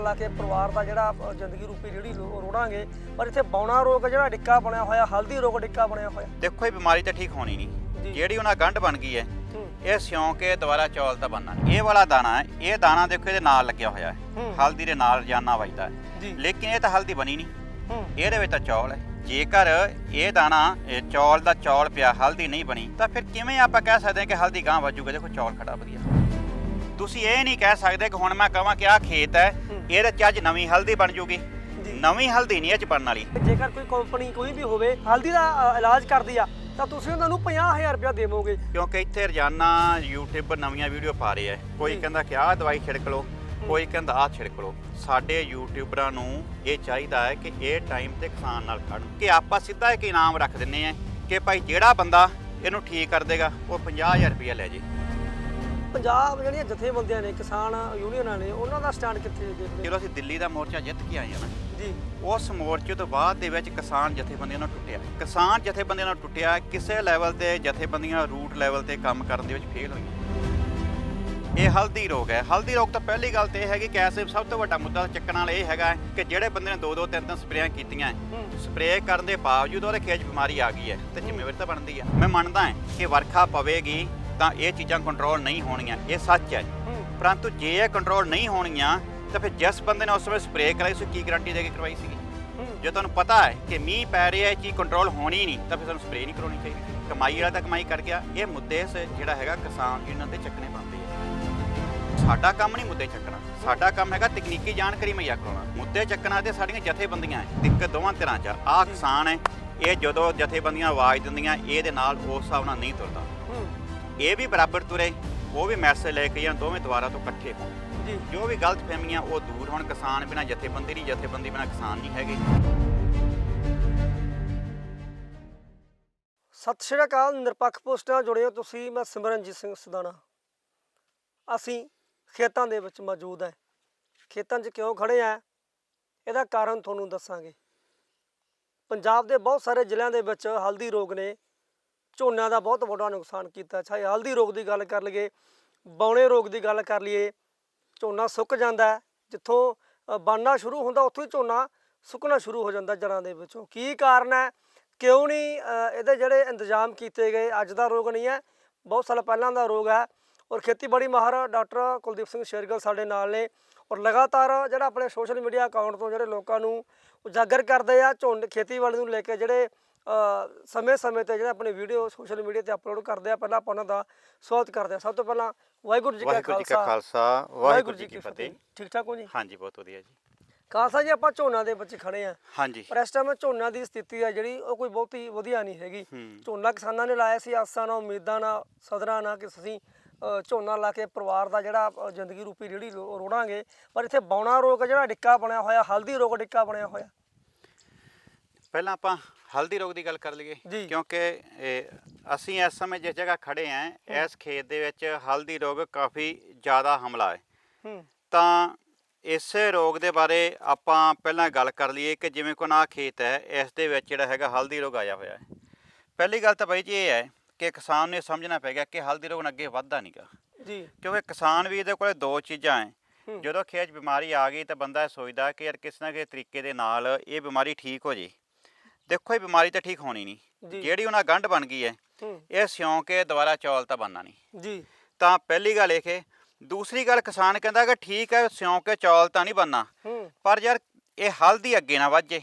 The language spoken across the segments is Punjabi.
ਲਾ ਕੇ ਪਰਿਵਾਰ ਦਾ ਜਿਹੜਾ ਜ਼ਿੰਦਗੀ ਰੂਪੀ ਜਿਹੜੀ ਰੋੜਾਂਗੇ ਪਰ ਇੱਥੇ ਬੌਣਾ ਰੋਗ ਜਿਹੜਾ ਡਿੱਕਾ ਬਣਿਆ ਹੋਇਆ ਹਲਦੀ ਰੋਗ ਡਿੱਕਾ ਬਣਿਆ ਹੋਇਆ। ਦੇਖੋ ਇਹ ਬਿਮਾਰੀ ਤਾਂ ਠੀਕ ਹੋਣੀ। ਨਹੀਂ। ਜਿਹੜੀ ਉਹਨਾਂ ਗੰਢ ਬਣ ਗਈ ਹੈ ਇਹ ਸਿਉਂ ਕੇ ਦੁਬਾਰਾ ਚੌਲ ਤਾਂ ਬਣਨਾ ਇਹ ਵਾਲਾ ਦਾਣਾ ਹੈ ਇਹ ਦਾਣਾ ਦੇਖੋ ਇਹਦੇ ਨਾਲ ਲੱਗਿਆ ਹੋਇਆ ਹੈ। ਹਲਦੀ ਦੇ ਨਾਲ ਰੋਜ਼ਾਨਾ ਵੱਜਦਾ ਹੈ। ਲੇਕਿਨ ਇਹ ਤਾਂ ਹਲਦੀ ਬਣੀ ਨਹੀਂ। ਇਹਦੇ ਵਿੱਚ ਤਾਂ ਚੌਲ ਹੈ। ਜੇਕਰ ਇਹ ਦਾਣਾ ਇਹ ਚੌਲ ਦਾ ਚੌਲ ਪਿਆ ਹਲਦੀ ਨਹੀਂ ਬਣੀ ਤਾਂ ਫਿਰ ਕਿਵੇਂ ਆਪਾਂ ਕਹਿ ਸਕਦੇ ਹਾਂ ਕਿ ਹਲਦੀ ਗਾਂ ਵੱਜੂਗਾ? ਦੇਖੋ ਚੌਲ ਖੜਾ ਵਧੀਆ। ਤੁਸੀਂ ਇਹ ਨਹੀਂ ਕਹਿ ਸਕਦੇ ਕਿ ਹੁਣ ਮੈਂ ਕਹਾਂ ਕਿ ਆਹ ਖੇਤ ਹੈ। ਇਹਦੇ ਚ ਅੱਜ ਨਵੀਂ ਹਲਦੀ ਬਣ ਜੂਗੀ। ਨਵੀਂ ਹਲਦੀ ਨਹੀਂ ਇਹ ਚ ਬਣਨ ਵਾਲੀ। ਜੇਕਰ ਕੋਈ ਕੰਪਨੀ ਕੋਈ ਵੀ ਹੋਵੇ ਹਲਦੀ ਦਾ ਅ, ਇਲਾਜ ਕਰਦੀ ਆ ਤਾਂ ਤੁਸੀਂ ਉਹਨਾਂ ਨੂੰ 50000 ਰੁਪਇਆ ਦੇਵੋਗੇ। ਕਿਉਂਕਿ ਇੱਥੇ ਰੋਜ਼ਾਨਾ YouTube ਪਰ ਨਵੀਆਂ ਵੀਡੀਓ ਪਾ ਰਹੇ ਆ। ਕੋਈ। ਕਹਿੰਦਾ ਕਿ ਆਹ ਦਵਾਈ ਛਿੜਕ ਲਓ ਕੋਈ ਕਹਿੰਦਾ ਆਹ ਛਿੜਕ ਲਓ। ਸਾਡੇ ਯੂਟਿਊਬਰਾਂ ਨੂੰ ਇਹ ਚਾਹੀਦਾ ਹੈ ਕਿ ਇਹ ਟਾਈਮ ਤੇ ਕਿਸਾਨ ਨਾਲ ਖੜਨ ਕਿ ਆਪਾਂ ਸਿੱਧਾ ਇੱਕ ਇਨਾਮ ਰੱਖ ਦਿੰਨੇ ਆ ਕਿ ਭਾਈ ਜਿਹੜਾ ਬੰਦਾ ਇਹਨੂੰ ਠੀਕ ਕਰ ਦੇਗਾ ਉਹ 50000 ਰੁਪਇਆ ਲੈ ਜੇ। ਪੰਜਾਬ ਜਿਹੜੀਆਂ ਜਥੇਬੰਦੀਆਂ ਨੇ ਕਿਸਾਨ ਯੂਨੀਅਨਾਂ ਨੇ ਉਹਨਾਂ ਦਾ ਸਟੈਂਡ ਕਿੱਥੇ ਦੇਖਦੇ ਜਦੋਂ ਅਸੀਂ ਦਿੱਲੀ ਦਾ ਮੋਰਚਾ ਜਿੱਤ ਕੇ ਆਏ ਆ ਨਾ ਜੀ। ਉਸ ਮੋਰਚੇ ਤੋਂ ਬਾਅਦ ਦੇ ਵਿੱਚ ਕਿਸਾਨ ਜਥੇਬੰਦੀਆਂ ਨਾਲ ਟੁੱਟਿਆ। ਕਿਸਾਨ ਜਥੇਬੰਦੀਆਂ ਨਾਲ ਟੁੱਟਿਆ ਕਿਸੇ ਲੈਵਲ ਤੇ ਜਥੇਬੰਦੀਆਂ ਰੂਟ ਲੈਵਲ ਤੇ ਕੰਮ ਕਰਨ ਦੇ ਵਿੱਚ ਫੇਲ ਹੋਈਆਂ। ਇਹ ਹਲਦੀ ਰੋਗ ਹੈ। ਹਲਦੀ ਰੋਗ ਤਾਂ ਪਹਿਲੀ ਗੱਲ ਤੇ ਇਹ ਹੈਗੀ ਕਿ ਐਸੇ ਸਭ ਤੋਂ ਵੱਡਾ ਮੁੱਦਾ ਚੱਕਣ ਵਾਲਾ ਇਹ ਹੈਗਾ ਕਿ ਜਿਹੜੇ ਬੰਦੇ ਨੇ ਦੋ ਦੋ ਤਿੰਨ ਤਿੰਨ ਸਪਰੇਆਂ ਕੀਤੀਆਂ ਸਪਰੇਅ ਕਰਨ ਦੇ ਬਾਵਜੂਦ ਉਹਦੇ 'ਚ ਬਿਮਾਰੀ ਆ ਗਈ ਹੈ ਤੇ ਜ਼ਿੰਮੇਵਾਰੀ ਤਾਂ ਬਣਦੀ ਹੈ। ਮੈਂ ਮੰਨਦਾ ਹਾਂ ਕਿ ਵਰਖਾ ਪਵੇਗੀ ਤਾਂ ਇਹ ਚੀਜ਼ਾਂ ਕੰਟਰੋਲ ਨਹੀਂ ਹੋਣੀਆਂ ਇਹ ਸੱਚ ਹੈ। ਪਰੰਤੂ ਜੇ ਇਹ ਕੰਟਰੋਲ ਨਹੀਂ ਹੋਣੀਆਂ ਤਾਂ ਫਿਰ ਜਿਸ ਬੰਦੇ ਨੇ ਉਸ ਸਮੇਂ ਸਪਰੇਅ ਕਰਾਈ ਸੀ ਕੀ ਗਾਰੰਟੀ ਦੇ ਕੇ ਕਰਵਾਈ ਹੂੰ। ਜੇ ਤੁਹਾਨੂੰ ਪਤਾ ਹੈ ਕਿ ਮੀਂਹ ਪੈ ਰਿਹਾ ਹੈ ਚੀਜ਼ ਕੰਟਰੋਲ ਹੋਣੀ ਨਹੀਂ ਤਾਂ ਫਿਰ ਤੁਹਾਨੂੰ ਸਪਰੇਅ ਨਹੀਂ ਕਰਾਉਣੀ ਚਾਹੀਦੀ। ਕਮਾਈ ਵਾਲਾ ਤਾਂ ਕਮਾਈ ਕਰ ਗਿਆ। ਇਹ ਮੁੱਦੇ ਸ ਜਿਹੜਾ ਹੈਗਾ ਕਿਸਾਨ ਇਹਨਾਂ ਤੇ ਚੱਕਣੇ ਬਣਦੇ ਆ। ਸਾਡਾ ਕੰਮ ਨਹੀਂ ਮੁੱਦੇ ਚੱਕਣਾ। ਸਾਡਾ ਕੰਮ ਹੈਗਾ ਤਕਨੀਕੀ ਜਾਣਕਾਰੀ ਮੁਹੱਈਆ ਕਰਾਉਣਾ ਮੁੱਦੇ ਚੱਕਣਾ ਤੇ ਸਾਡੀਆਂ ਜਥੇਬੰਦੀਆਂ ਹੈ। ਦਿੱਕਤ ਦੋਵਾਂ ਤਰ੍ਹਾਂ ਚ। ਆਹ ਕਿਸਾਨ ਹੈ ਇਹ ਜਦੋਂ ਜਥੇਬੰਦੀਆਂ ਆਵਾਜ਼ ਦਿੰਦੀਆਂ ਇਹਦੇ ਨਾਲ ਉਸ ਹਿਸਾਬ ਨਾਲ ਨਹੀਂ ਤੁਰਦਾ। ਇਹ ਵੀ ਬਰਾਬਰ ਤੁਰੇ ਉਹ ਵੀ ਮੈਸੇਜ ਲੈ ਕੇ ਜਾਂ ਦੋਵੇਂ ਦੁਆਰਾ ਤੋਂ ਇਕੱਠੇ ਹੋਣ। ਜੀ। ਜੋ ਵੀ ਗਲਤ ਫਹਿਮੀਆਂ ਉਹ ਦੂਰ ਹੋਣ। ਕਿਸਾਨ ਬਿਨਾ ਜਥੇਬੰਦੀ ਨਹੀਂ ਜਥੇਬੰਦੀ ਬਿਨਾ ਕਿਸਾਨ ਨਹੀਂ ਹੈਗੇ। ਸਤਿ ਸ਼੍ਰੀ ਅਕਾਲ ਨਿਰਪੱਖ ਪੋਸਟ ਨਾਲ ਜੁੜੇ ਹੋ ਤੁਸੀਂ ਮੈਂ ਸਿਮਰਨਜੀਤ ਸਿੰਘ ਸਦਾਣਾ। ਅਸੀਂ ਖੇਤਾਂ ਦੇ ਵਿੱਚ ਮੌਜੂਦ ਹੈ। ਖੇਤਾਂ 'ਚ ਕਿਉਂ ਖੜੇ ਆ ਇਹਦਾ ਕਾਰਨ ਤੁਹਾਨੂੰ ਦੱਸਾਂਗੇ। ਪੰਜਾਬ ਦੇ ਬਹੁਤ ਸਾਰੇ ਜ਼ਿਲ੍ਹਿਆਂ ਦੇ ਵਿੱਚ ਹਲਦੀ ਰੋਗ ਨੇ। ਝੋਨਿਆਂ ਦਾ ਬਹੁਤ ਵੱਡਾ ਨੁਕਸਾਨ ਕੀਤਾ। ਚਾਹੇ ਹਲਦੀ ਰੋਗ ਦੀ ਗੱਲ ਕਰ ਲਈਏ ਬੌਣੇ ਰੋਗ ਦੀ ਗੱਲ ਕਰ ਲਈਏ ਝੋਨਾ ਸੁੱਕ ਜਾਂਦਾ ਜਿੱਥੋਂ ਅ, ਬਣਨਾ ਸ਼ੁਰੂ ਹੁੰਦਾ ਉੱਥੋਂ ਹੀ ਝੋਨਾ ਸੁੱਕਣਾ ਸ਼ੁਰੂ ਹੋ ਜਾਂਦਾ ਜੜਾਂ ਦੇ ਵਿੱਚੋਂ। ਕੀ ਕਾਰਨ ਹੈ? ਕਿਉਂ ਨਹੀਂ ਇਹਦੇ ਜਿਹੜੇ ਇੰਤਜ਼ਾਮ ਕੀਤੇ ਗਏ ਅੱਜ ਦਾ ਰੋਗ ਨਹੀਂ ਹੈ ਬਹੁਤ ਸਾਲ ਪਹਿਲਾਂ ਦਾ ਰੋਗ ਹੈ। ਔਰ ਖੇਤੀਬਾੜੀ ਮਾਹਰ ਡਾਕਟਰ ਕੁਲਦੀਪ ਸਿੰਘ ਸ਼ੇਰਗਲ ਸਾਡੇ ਨਾਲ ਨੇ। ਔਰ ਲਗਾਤਾਰ ਜਿਹੜਾ ਆਪਣੇ ਸੋਸ਼ਲ ਮੀਡੀਆ ਅਕਾਊਂਟ ਤੋਂ ਜਿਹੜੇ ਲੋਕਾਂ ਨੂੰ ਉਜਾਗਰ ਕਰਦੇ ਆ ਝੋਨੇ ਖੇਤੀਬਾੜੀ ਨੂੰ ਲੈ ਕੇ ਜਿਹੜੇ ਸਮੇਂ-ਸਮੇਂ ਤੇ ਜਿਹੜੇ ਆਪਣੀ ਵੀਡੀਓ ਸੋਸ਼ਲ ਮੀਡੀਆ ਤੇ ਅਪਲੋਡ ਕਰਦੇ ਆ ਪਹਿਲਾਂ ਆਪਾਂ ਉਹਨਾਂ ਦਾ ਸਵਾਗਤ ਕਰਦੇ ਆ। ਸਭ ਤੋਂ ਪਹਿਲਾਂ ਵਾਹਿਗੁਰੂ ਜੀ ਕਾ ਖਾਲਸਾ। ਖਾਲਸਾ ਵਾਹਿਗੁਰੂ ਜੀ ਕੀ ਫਤਿਹ। ਠੀਕ ਠਾਕ ਹੋ ਜੀ? ਹਾਂਜੀ ਬਹੁਤ ਵਧੀਆ ਜੀ। ਖਾਲਸਾ ਜੀ ਆਪਾਂ ਝੋਨਾ ਦੇ ਵਿੱਚ ਖੜੇ ਆ। ਹਾਂਜੀ। ਪਰ ਇਸ ਟਾਈਮ ਝੋਨਾ ਦੀ ਸਥਿਤੀ ਆ ਜਿਹੜੀ ਉਹ ਕੋਈ ਬਹੁਤੀ ਵਧੀਆ ਨਹੀਂ ਹੈਗੀ। ਝੋਨਾ ਕਿਸਾਨਾਂ ਨੇ ਲਾਇਆ ਸੀ ਆਸਾਂ ਨਾਲ ਉਮੀਦਾਂ ਨਾਲ ਸਦਰਾਂ ਨਾਲ ਕਿ ਅਸੀਂ ਅ, ਝੋਨਾ ਲਾ ਕੇ ਪਰਿਵਾਰ ਦਾ ਜਿਹੜਾ ਅ, ਜ਼ਿੰਦਗੀ ਰੂਪੀ ਜਿਹੜੀ ਰੋੜਾਂਗੇ। ਪਰ ਇੱਥੇ ਬੌਣਾ ਰੋਗ ਜਿਹੜਾ ਡਿੱਕਾ ਬਣਿਆ ਹੋਇਆ ਹਲਦੀ ਰੋਗ ਡਿੱਕਾ ਬਣਿਆ ਹੋਇਆ। ਪਹਿਲਾਂ ਆਪਾਂ ਹਲਦੀ ਰੋਗ ਦੀ ਗੱਲ ਕਰ ਲਈਏ। ਜੀ। ਕਿਉਂਕਿ ਇਹ, ਅਸੀਂ ਇਸ ਸਮੇਂ ਜਿਸ ਜਗ੍ਹਾ ਖੜੇ ਆਂ ਇਸ ਖੇਤ ਦੇ ਵਿੱਚ ਹਲਦੀ ਰੋਗ ਕਾਫੀ ਜ਼ਿਆਦਾ ਹਮਲਾ ਹੈ। ਹੂੰ। ਤਾਂ ਇਸੇ ਰੋਗ ਦੇ ਬਾਰੇ ਆਪਾਂ ਪਹਿਲਾਂ ਗੱਲ ਕਰ ਲਈਏ ਕਿ ਜਿਵੇਂ ਕੋਈ ਨਾ ਖੇਤ ਹੈ ਇਸ ਦੇ ਵਿੱਚ ਜਿਹੜਾ ਹੈਗਾ ਹਲਦੀ ਰੋਗ ਆਇਆ ਹੋਇਆ ਹੈ। ਪਹਿਲੀ ਗੱਲ ਤਾਂ ਬਾਈ ਜੀ ਇਹ ਹੈ ਕਿ ਕਿਸਾਨ ਨੂੰ ਇਹ ਸਮਝਣਾ ਪਏਗਾ ਕਿ ਹਲਦੀ ਰੋਗ ਅੱਗੇ ਵੱਧਦਾ ਨਹੀਂਗਾ ਜੀ। ਕਿਉਂਕਿ ਕਿਸਾਨ ਵੀ ਇਹਦੇ ਕੋਲੇ ਦੋ ਚੀਜ਼ਾਂ ਹੈ। ਹੂੰ। ਜਦੋਂ ਖੇਤ 'ਚ ਬਿਮਾਰੀ ਆ ਗਈ ਤਾਂ ਬੰਦਾ ਇਹ ਸੋਚਦਾ ਕਿ ਯਾਰ ਕਿਸੇ ਨਾ ਕਿਸੇ ਤਰੀਕੇ ਦੇ ਨਾਲ ਇਹ ਬਿਮਾਰੀ ਠੀਕ ਹੋ ਜੇ। ਦੇਖੋ ਇਹ ਬਿਮਾਰੀ ਤਾਂ ਠੀਕ ਹੋਣੀ ਨਹੀਂ। ਜਿਹੜੀ ਉਹਨਾਂ ਗੰਢ ਬਣ ਗਈ ਹੈ ਇਹ ਸਿਉਂ ਕੇ ਦੁਬਾਰਾ ਚੌਲ ਤਾਂ ਬਣਨਾ ਨਹੀਂ। ਜੀ। ਤਾਂ ਪਹਿਲੀ ਗੱਲ ਇਹ ਕਿ ਦੂਸਰੀ ਗੱਲ ਕਿਸਾਨ ਕਹਿੰਦਾ ਕਿ ਠੀਕ ਹੈ ਸਿਉਂ ਕੇ ਚੌਲ ਤਾਂ ਨਹੀਂ ਬਣਨਾ। ਪਰ ਯਾਰ ਇਹ ਹਲਦੀ ਅੱਗੇ ਨਾ ਵੱਜੇ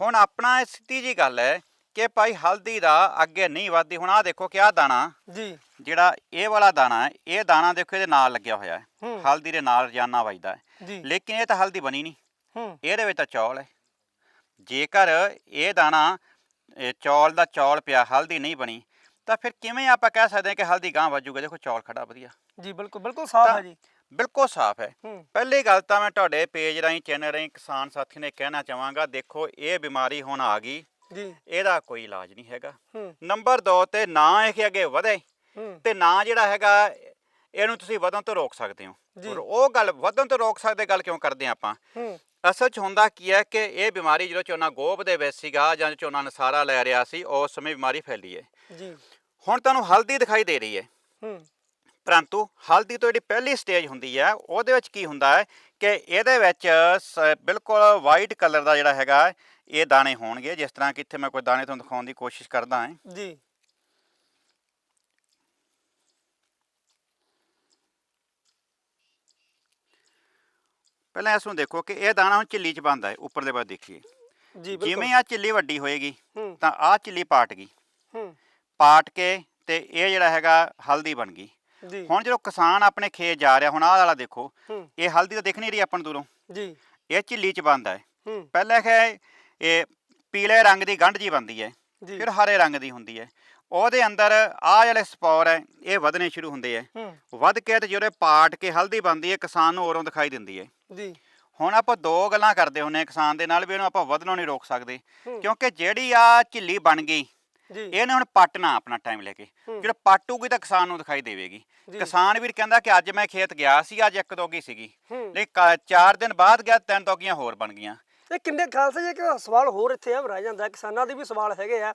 ਹੁਣ ਆਪਣਾ ਇਹ ਸਿੱਧੀ ਜੀ ਗੱਲ ਹੈ ਕਿ ਭਾਈ ਹਲਦੀ ਦਾ ਅੱਗੇ ਨਹੀਂ ਵੱਧਦੀ। ਹੁਣ ਆਹ ਦੇਖੋ ਕਿ ਆਹ ਦਾਣਾ। ਜੀ। ਜਿਹੜਾ ਇਹ ਵਾਲਾ ਦਾਣਾ ਹੈ ਇਹ ਦਾਣਾ ਦੇਖੋ ਇਹਦੇ ਨਾਲ ਲੱਗਿਆ ਹੋਇਆ ਹੈ। ਹਲਦੀ ਦੇ ਨਾਲ ਰੋਜ਼ਾਨਾ ਵੱਜਦਾ ਹੈ। ਲੇਕਿਨ ਇਹ ਤਾਂ ਹਲਦੀ ਬਣੀ ਨਹੀਂ। ਇਹਦੇ ਵਿੱਚ ਤਾਂ ਚੌਲ ਹੈ। ਜੇਕਰ ਇਹ ਦਾਣਾ ਇਹ ਚੌਲ ਦਾ ਚੌਲ ਪਿਆ ਹਲਦੀ ਨਹੀਂ ਬਣੀ ਤਾਂ ਫਿਰ ਕਿਵੇਂ ਆਪਾਂ ਕਹਿ ਸਕਦੇ ਹਾਂ ਕਿ ਹਲਦੀ ਗਾਂ ਵੱਜੂਗਾ ਦੇਖੋ ਚੌਲ ਖੜਾ ਵਧੀਆ। ਜੀ ਬਿਲਕੁਲ ਬਿਲਕੁਲ ਸਾਫ਼ ਹੈ ਜੀ। ਬਿਲਕੁਲ ਸਾਫ਼ ਹੈ। ਪਹਿਲੀ ਗੱਲ ਤਾਂ ਮੈਂ ਤੁਹਾਡੇ ਪੇਜ ਰਾਹੀਂ ਚੈਨਲ ਰਾਹੀਂ ਕਿਸਾਨ ਸਾਥੀ ਨੇ ਕਹਿਣਾ ਚਾਹਾਂਗਾ ਦੇਖੋ ਇਹ ਬਿਮਾਰੀ ਹੁਣ ਆ ਗਈ। ਜੀ। ਇਹਦਾ ਕੋਈ ਇਲਾਜ ਨਹੀਂ ਹੈਗਾ। ਨੰਬਰ 2 ਤੇ ਨਾ ਇਹ ਕਿ ਅੱਗੇ ਵਧੇ ਤੇ ਨਾ ਜਿਹੜਾ ਹੈਗਾ ਇਹਨੂੰ ਤੁਸੀਂ ਵਧਣ ਤੋਂ ਰੋਕ ਸਕਦੇ ਹੋ। ਉਹ ਗੱਲ ਵਧਣ ਤੋਂ ਰੋਕ ਸਕਦੇ ਗੱਲ ਕਿਉਂ ਕਰਦੇ ਆਪਾਂ? ਅਸਲ 'ਚ ਹੁੰਦਾ ਕੀ ਹੈ ਕਿ ਇਹ ਬਿਮਾਰੀ ਜਦੋਂ ਝੋਨਾ ਗੋਭ ਦੇ ਵਿੱਚ ਸੀਗਾ ਜਾਂ ਝੋਨਾ ਨਸਾਰਾ ਲੈ ਰਿਹਾ ਸੀ ਉਸ ਸਮੇਂ ਬਿਮਾਰੀ ਫੈਲੀ ਹੈ ਜੀ। ਹੁਣ ਤੁਹਾਨੂੰ ਹਲਦੀ ਦਿਖਾਈ ਦੇ ਰਹੀ ਹੈ ਹੂੰ। ਪਰੰਤੂ ਹਲਦੀ ਤੋਂ ਜਿਹੜੀ ਪਹਿਲੀ ਸਟੇਜ ਹੁੰਦੀ ਹੈ ਉਹਦੇ ਵਿੱਚ ਕੀ ਹੁੰਦਾ ਹੈ ਕਿ ਇਹਦੇ ਵਿੱਚ ਬਿਲਕੁਲ ਵਾਈਟ ਕਲਰ ਦਾ ਜਿਹੜਾ ਹੈਗਾ ਇਹ ਦਾਣੇ ਹੋਣਗੇ। ਜਿਸ ਤਰ੍ਹਾਂ ਕਿ ਇੱਥੇ ਮੈਂ ਕੋਈ ਦਾਣੇ ਤੁਹਾਨੂੰ ਦਿਖਾਉਣ ਦੀ ਕੋਸ਼ਿਸ਼ ਕਰਦਾ ਹਾਂ। ਜੀ। ਪਹਿਲਾਂ ਇਸ ਨੂੰ ਦੇਖੋ ਕਿ ਇਹ ਦਾਣਾ ਹੁਣ ਝਿੱਲੀ 'ਚ ਬੰਦਾ ਹੈ ਉੱਪਰਲੇ ਪਾਸੇ ਦੇਖੀਏ। ਜੀ ਬਿਲਕੁਲ। ਜਿਵੇਂ ਆ ਝਿੱਲੀ ਵੱਡੀ ਹੋਏਗੀ ਹੂੰ। ਤਾਂ ਆ ਝਿੱਲੀ ਪਾਟ ਗਈ। ਹੂੰ। ਪਾਟ ਕੇ ਤੇ ਇਹ ਜਿਹੜਾ ਹੈਗਾ ਹਲਦੀ ਬਣ ਗਈ। ਜੀ। ਹੁਣ ਜਦੋਂ ਕਿਸਾਨ ਆਪਣੇ ਖੇਤ ਜਾ ਰਿਹਾ ਹੁਣ ਆਹ ਵਾਲਾ ਦੇਖੋ ਹੂੰ। ਇਹ ਹਲਦੀ ਤਾਂ ਦਿਖ ਨਹੀਂ ਰਹੀ ਆਪਾਂ ਨੂੰ ਦੂਰੋਂ। ਜੀ। ਇਹ ਝਿੱਲੀ 'ਚ ਬੰਦਾ ਹੈ। ਹੂੰ। ਪਹਿਲਾਂ ਹੈ ਇਹ ਪੀਲੇ ਰੰਗ ਦੀ ਗੰਢ ਜੀ ਬੰਦੀ ਹੈ ਜੀ। ਫਿਰ ਹਰੇ ਰੰਗ ਦੀ ਹੁੰਦੀ ਹੈ। ਉਹਦੇ ਅੰਦਰ ਆਹ ਜਿਹੜੇ ਸਪੋਰ ਹੈ ਇਹ ਵਧਣੇ ਸ਼ੁਰੂ ਹੁੰਦੇ ਹੈ। ਹੂੰ। ਵੱਧ ਕੇ ਤੇ ਜਿਹੜੇ ਪਾਟ ਕੇ ਹਲਦੀ ਬਣਦੀ ਹੈ ਕਿਸਾਨ ਨੂੰ ਔਰੋਂ ਦਿਖਾਈ ਦਿੰਦੀ ਹੈ। ਜੀ। ਹੁਣ ਆਪਾਂ ਦੋ ਗੱਲਾਂ ਕਰਦੇ ਹੁੰਨੇ ਕਿਸਾਨ ਦੇ ਨਾਲ ਵੀ ਇਹਨੂੰ ਆਪਾਂ ਵਧਣੋਂ ਨਹੀਂ ਰੋਕ ਸਕਦੇ। ਕਿਉਂਕਿ ਜਿਹੜੀ ਆ ਝਿੱਲੀ ਬਣ ਗਈ ਇਹਨੇ ਹੁਣ ਪੱਟਣਾ ਆਪਣਾ ਟਾਈਮ ਲੈ ਕੇ। ਜਿਹੜਾ ਪੱਟੂਗੀ ਤਾਂ ਕਿਸਾਨ ਨੂੰ ਦਿਖਾਈ ਦੇਵੇਗੀ। ਕਿਸਾਨ ਵੀਰ ਕਹਿੰਦਾ ਕਿ ਅੱਜ ਮੈਂ ਖੇਤ ਗਿਆ ਸੀ ਅੱਜ ਇੱਕ ਦੋਗੀ ਸੀਗੀ। ਲੇਕਿਨ ਚਾਰ ਦਿਨ ਬਾਅਦ ਗਿਆ ਤਿੰਨ ਦੋਗੀਆਂ ਹੋਰ ਬਣ ਗਈਆਂ। ਇਹ ਕਿੰਨੇ ਖਾਲਸਾ ਜੀ ਇੱਕ ਸਵਾਲ ਹੋਰ ਇੱਥੇ ਆ ਰਹਿ ਜਾਂਦਾ। ਕਿਸਾਨਾਂ ਦੇ ਵੀ ਸਵਾਲ ਹੈਗੇ ਆ।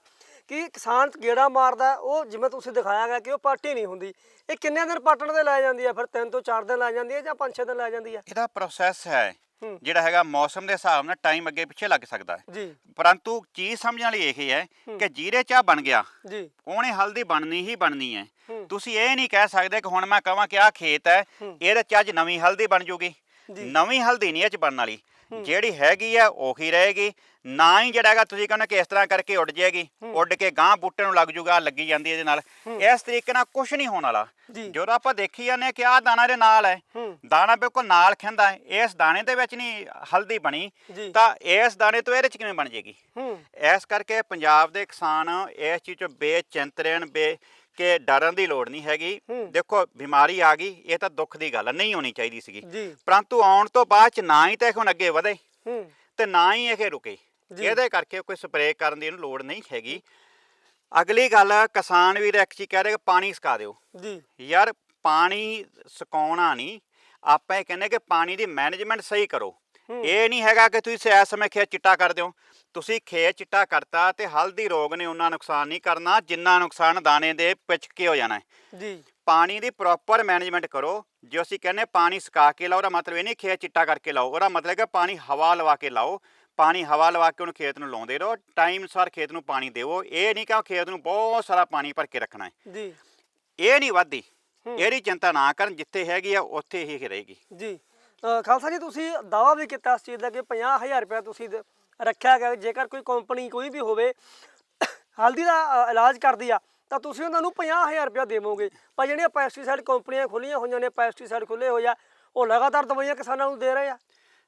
ਕਿ ਕਿਸਾਨ ਗੇੜਾ ਮਾਰਦਾ ਉਹ ਜਿਵੇਂ ਤੁਸੀਂ ਦਿਖਾਇਆ ਗਿਆ ਕਿ ਉਹ ਪਾਰਟੀ ਨਹੀਂ ਹੁੰਦੀ। ਇਹ ਕਿੰਨੇ ਦਿਨ ਪਾਟਣ ਦੇ ਲੈ ਜਾਂਦੀ ਆ? ਫਿਰ ਤਿੰਨ ਤੋਂ ਚਾਰ ਦਿਨ ਲੈ ਜਾਂਦੀ ਹੈ ਜਾਂ ਪੰਜ ਛੇ ਦਿਨ ਲੈ ਜਾਂਦੀ ਆ? ਇਹਦਾ ਪ੍ਰੋਸੈਸ ਹੈ। ਹੂੰ। ਜਿਹੜਾ ਹੈਗਾ ਮੌਸਮ ਦੇ ਹਿਸਾਬ ਨਾਲ ਟਾਈਮ ਅੱਗੇ ਪਿੱਛੇ ਲੱਗ ਸਕਦਾ ਹੈ। ਜੀ। ਪਰੰਤੂ ਚੀਜ਼ ਸਮਝਣ ਵਾਲੀ ਇਹ ਹੈ ਕਿ ਜੀਰੇ ਚਾਹ ਬਣ ਗਿਆ। ਜੀ। ਉਹਨੇ ਹਲਦੀ ਬਣਨੀ ਹੀ ਬਣਨੀ ਹੈ। ਹੂੰ। ਤੁਸੀਂ ਇਹ ਨਹੀਂ ਕਹਿ ਸਕਦੇ ਕਿ ਹੁਣ ਮੈਂ ਕਹਾਂ ਕਿ ਆਹ ਖੇਤ ਹੈ ਹੂੰ। ਇਹਦੇ ਚ ਅੱਜ ਨਵੀਂ ਹਲਦੀ ਬਣ ਜੂਗੀ। ਨਵੀਂ ਹਲਦੀ ਨਹੀਂ ਇਹ ਚ ਬਣਨ ਵਾਲੀ। ਜਿਹੜੀ ਹੈਗੀ ਹੈ ਉਹੀ ਰਹੇਗੀ। ਨਾ ਹੀ ਜਿਹੜਾ ਹੈਗਾ ਤੁਸੀਂ ਕਹਿੰਦੇ ਕਿ ਇਸ ਤਰ੍ਹਾਂ ਕਰਕੇ ਉੱਡ ਜਾਏਗੀ। ਉੱਡ ਕੇ ਗਾਂ ਬੂਟੇ ਨੂੰ ਲੱਗ ਜੂਗਾ ਲੱਗੀ ਜਾਂਦੀ ਇਹਦੇ ਨਾਲ। ਇਸ ਤਰੀਕੇ ਨਾਲ ਕੁਝ ਨਹੀਂ ਹੋਣ ਵਾਲਾ। ਜਦੋਂ ਆਪਾਂ ਦੇਖੀ ਜਾਂਦੇ ਕਿ ਆਹ ਦਾਣਾ ਦੇ ਨਾਲ ਹੈ। ਦਾਣਾ ਬਿਲਕੁਲ ਨਾਲ ਖਿੰਦਾ ਹੈ। ਇਸ ਦਾਣੇ ਦੇ ਵਿੱਚ ਨਹੀਂ ਹਲਦੀ ਬਣੀ। ਤਾਂ ਇਸ ਦਾਣੇ ਤੋਂ ਇਹਦੇ ਚ ਕਿਵੇਂ ਬਣ ਜੇਗੀ ਇਸ ਕਰਕੇ ਪੰਜਾਬ ਦੇ ਕਿਸਾਨ ਇਸ ਚੀਜ਼ ਤੋਂ ਬੇਚਿੰਤ ਰਹਿਣ ਬੇ ਕਿ ਡਰਨ ਦੀ ਲੋੜ ਨਹੀਂ ਹੈਗੀ। ਦੇਖੋ ਬਿਮਾਰੀ ਆ ਗਈ ਇਹ ਤਾਂ ਦੁੱਖ ਦੀ ਗੱਲ ਨਹੀਂ ਹੋਣੀ ਚਾਹੀਦੀ ਸੀਗੀ। ਪਰੰਤੂ ਆਉਣ ਤੋਂ ਬਾਅਦ ਚ ਨਾ ਹੀ ਤਾਂ ਇਹ ਹੁਣ ਅੱਗੇ ਵਧੇ ਤੇ ਨਾ ਹੀ ਇਹ ਰੁਕੇ। ਇਹਦੇ ਕਰਕੇ ਕੋਈ ਸਪਰੇਅ ਕਰਨ ਦੀ ਇਹਨੂੰ ਲੋੜ ਨਹੀਂ ਹੈਗੀ। ਅਗਲੀ ਗੱਲ ਕਿਸਾਨ ਵੀਰ ਇੱਕ ਚੀਜ਼ ਕਹਿ ਰਹੇ ਕਿ ਪਾਣੀ ਸਕਾ ਦਿਓ। ਜੀ। ਯਾਰ ਪਾਣੀ ਸੁਕਾਉਣਾ ਨਹੀਂ। ਆਪਾਂ ਇਹ ਕਹਿੰਦੇ ਕਿ ਪਾਣੀ ਦੀ ਮੈਨੇਜਮੈਂਟ ਸਹੀ ਕਰੋ। ਇਹ ਨਹੀਂ ਹੈਗਾ ਕਿ ਤੁਸੀਂ ਇਸ ਸਮੇਂ ਖੇਤ ਚਿੱਟਾ ਕਰ ਦਿਓ। ਤੁਸੀਂ ਖੇਤ ਚਿੱਟਾ ਕਰਤਾ ਤੇ ਹਲਦੀ ਰੋਗ ਨੇ ਉਹਨਾਂ ਨੁਕਸਾਨ ਨਹੀਂ ਕਰਨਾ ਜਿੰਨਾ ਨੁਕਸਾਨ ਦਾਣੇ ਦੇ ਪਿਚ ਕੇ ਹੋ ਜਾਣਾ ਹੈ। ਜੀ। ਪਾਣੀ ਦੀ ਪ੍ਰੋਪਰ ਮੈਨੇਜਮੈਂਟ ਕਰੋ। ਜੇ ਅਸੀਂ ਕਹਿੰਦੇ ਪਾਣੀ ਸੁਕਾ ਕੇ ਲਾਓ ਉਹਦਾ ਮਤਲਬ ਇਹ ਨਹੀਂ ਖੇਤ ਚਿੱਟਾ ਕਰਕੇ ਲਾਓ। ਉਹਦਾ ਮਤਲਬ ਹੈ ਪਾਣੀ ਹਵਾ ਲਵਾ ਕੇ ਲਾਓ। ਪਾਣੀ ਹਵਾ ਲਵਾ ਕੇ ਉਹਨੂੰ ਖੇਤ ਨੂੰ ਲਾਉਂਦੇ ਰਹੋ। ਟਾਈਮ ਅਨੁਸਾਰ ਖੇਤ ਨੂੰ ਪਾਣੀ ਦਿਓ। ਇਹ ਨਹੀਂ ਕਿ ਖੇਤ ਨੂੰ ਬਹੁਤ ਸਾਰਾ ਪਾਣੀ ਭਰ ਕੇ ਰੱਖਣਾ ਹੈ। ਜੀ। ਇਹ ਨਹੀਂ ਵੱਧਦੀ। ਹੂੰ। ਇਹਦੀ ਚਿੰਤਾ ਨਾ ਕਰਨ। ਜਿੱਥੇ ਹੈਗੀ ਆ ਉੱਥੇ ਹੀ ਰਹੇਗੀ। ਜੀ। ਖਾਲਸਾ ਜੀ ਤੁਸੀਂ ਦਾਵਾ ਵੀ ਕੀਤਾ ਇਸ ਚੀਜ਼ ਦਾ ਕਿ 50000 ਰੁਪਏ ਤੁਸੀਂ ਰੱਖਿਆ ਗਿਆ ਜੇਕਰ ਕੋਈ ਕੰਪਨੀ ਕੋਈ ਵੀ ਹੋਵੇ ਹਲਦੀ ਦਾ ਇਲਾਜ ਕਰਦੀ ਆ ਤਾਂ ਤੁਸੀਂ ਉਹਨਾਂ ਨੂੰ 50000 ਰੁਪਏ ਦੇਵੋਗੇ। ਪਰ ਜਿਹੜੀਆਂ ਪੈਸਟੀਸਾਈਡ ਕੰਪਨੀਆਂ ਖੁੱਲੀਆਂ ਹੋਈਆਂ ਨੇ ਪੈਸਟੀਸਾਈਡ ਖੁੱਲੇ ਹੋਏ ਆ ਉਹ ਲਗਾਤਾਰ ਦਵਾਈਆਂ ਕਿਸਾਨਾਂ ਨੂੰ ਦੇ ਰਹੇ ਆ।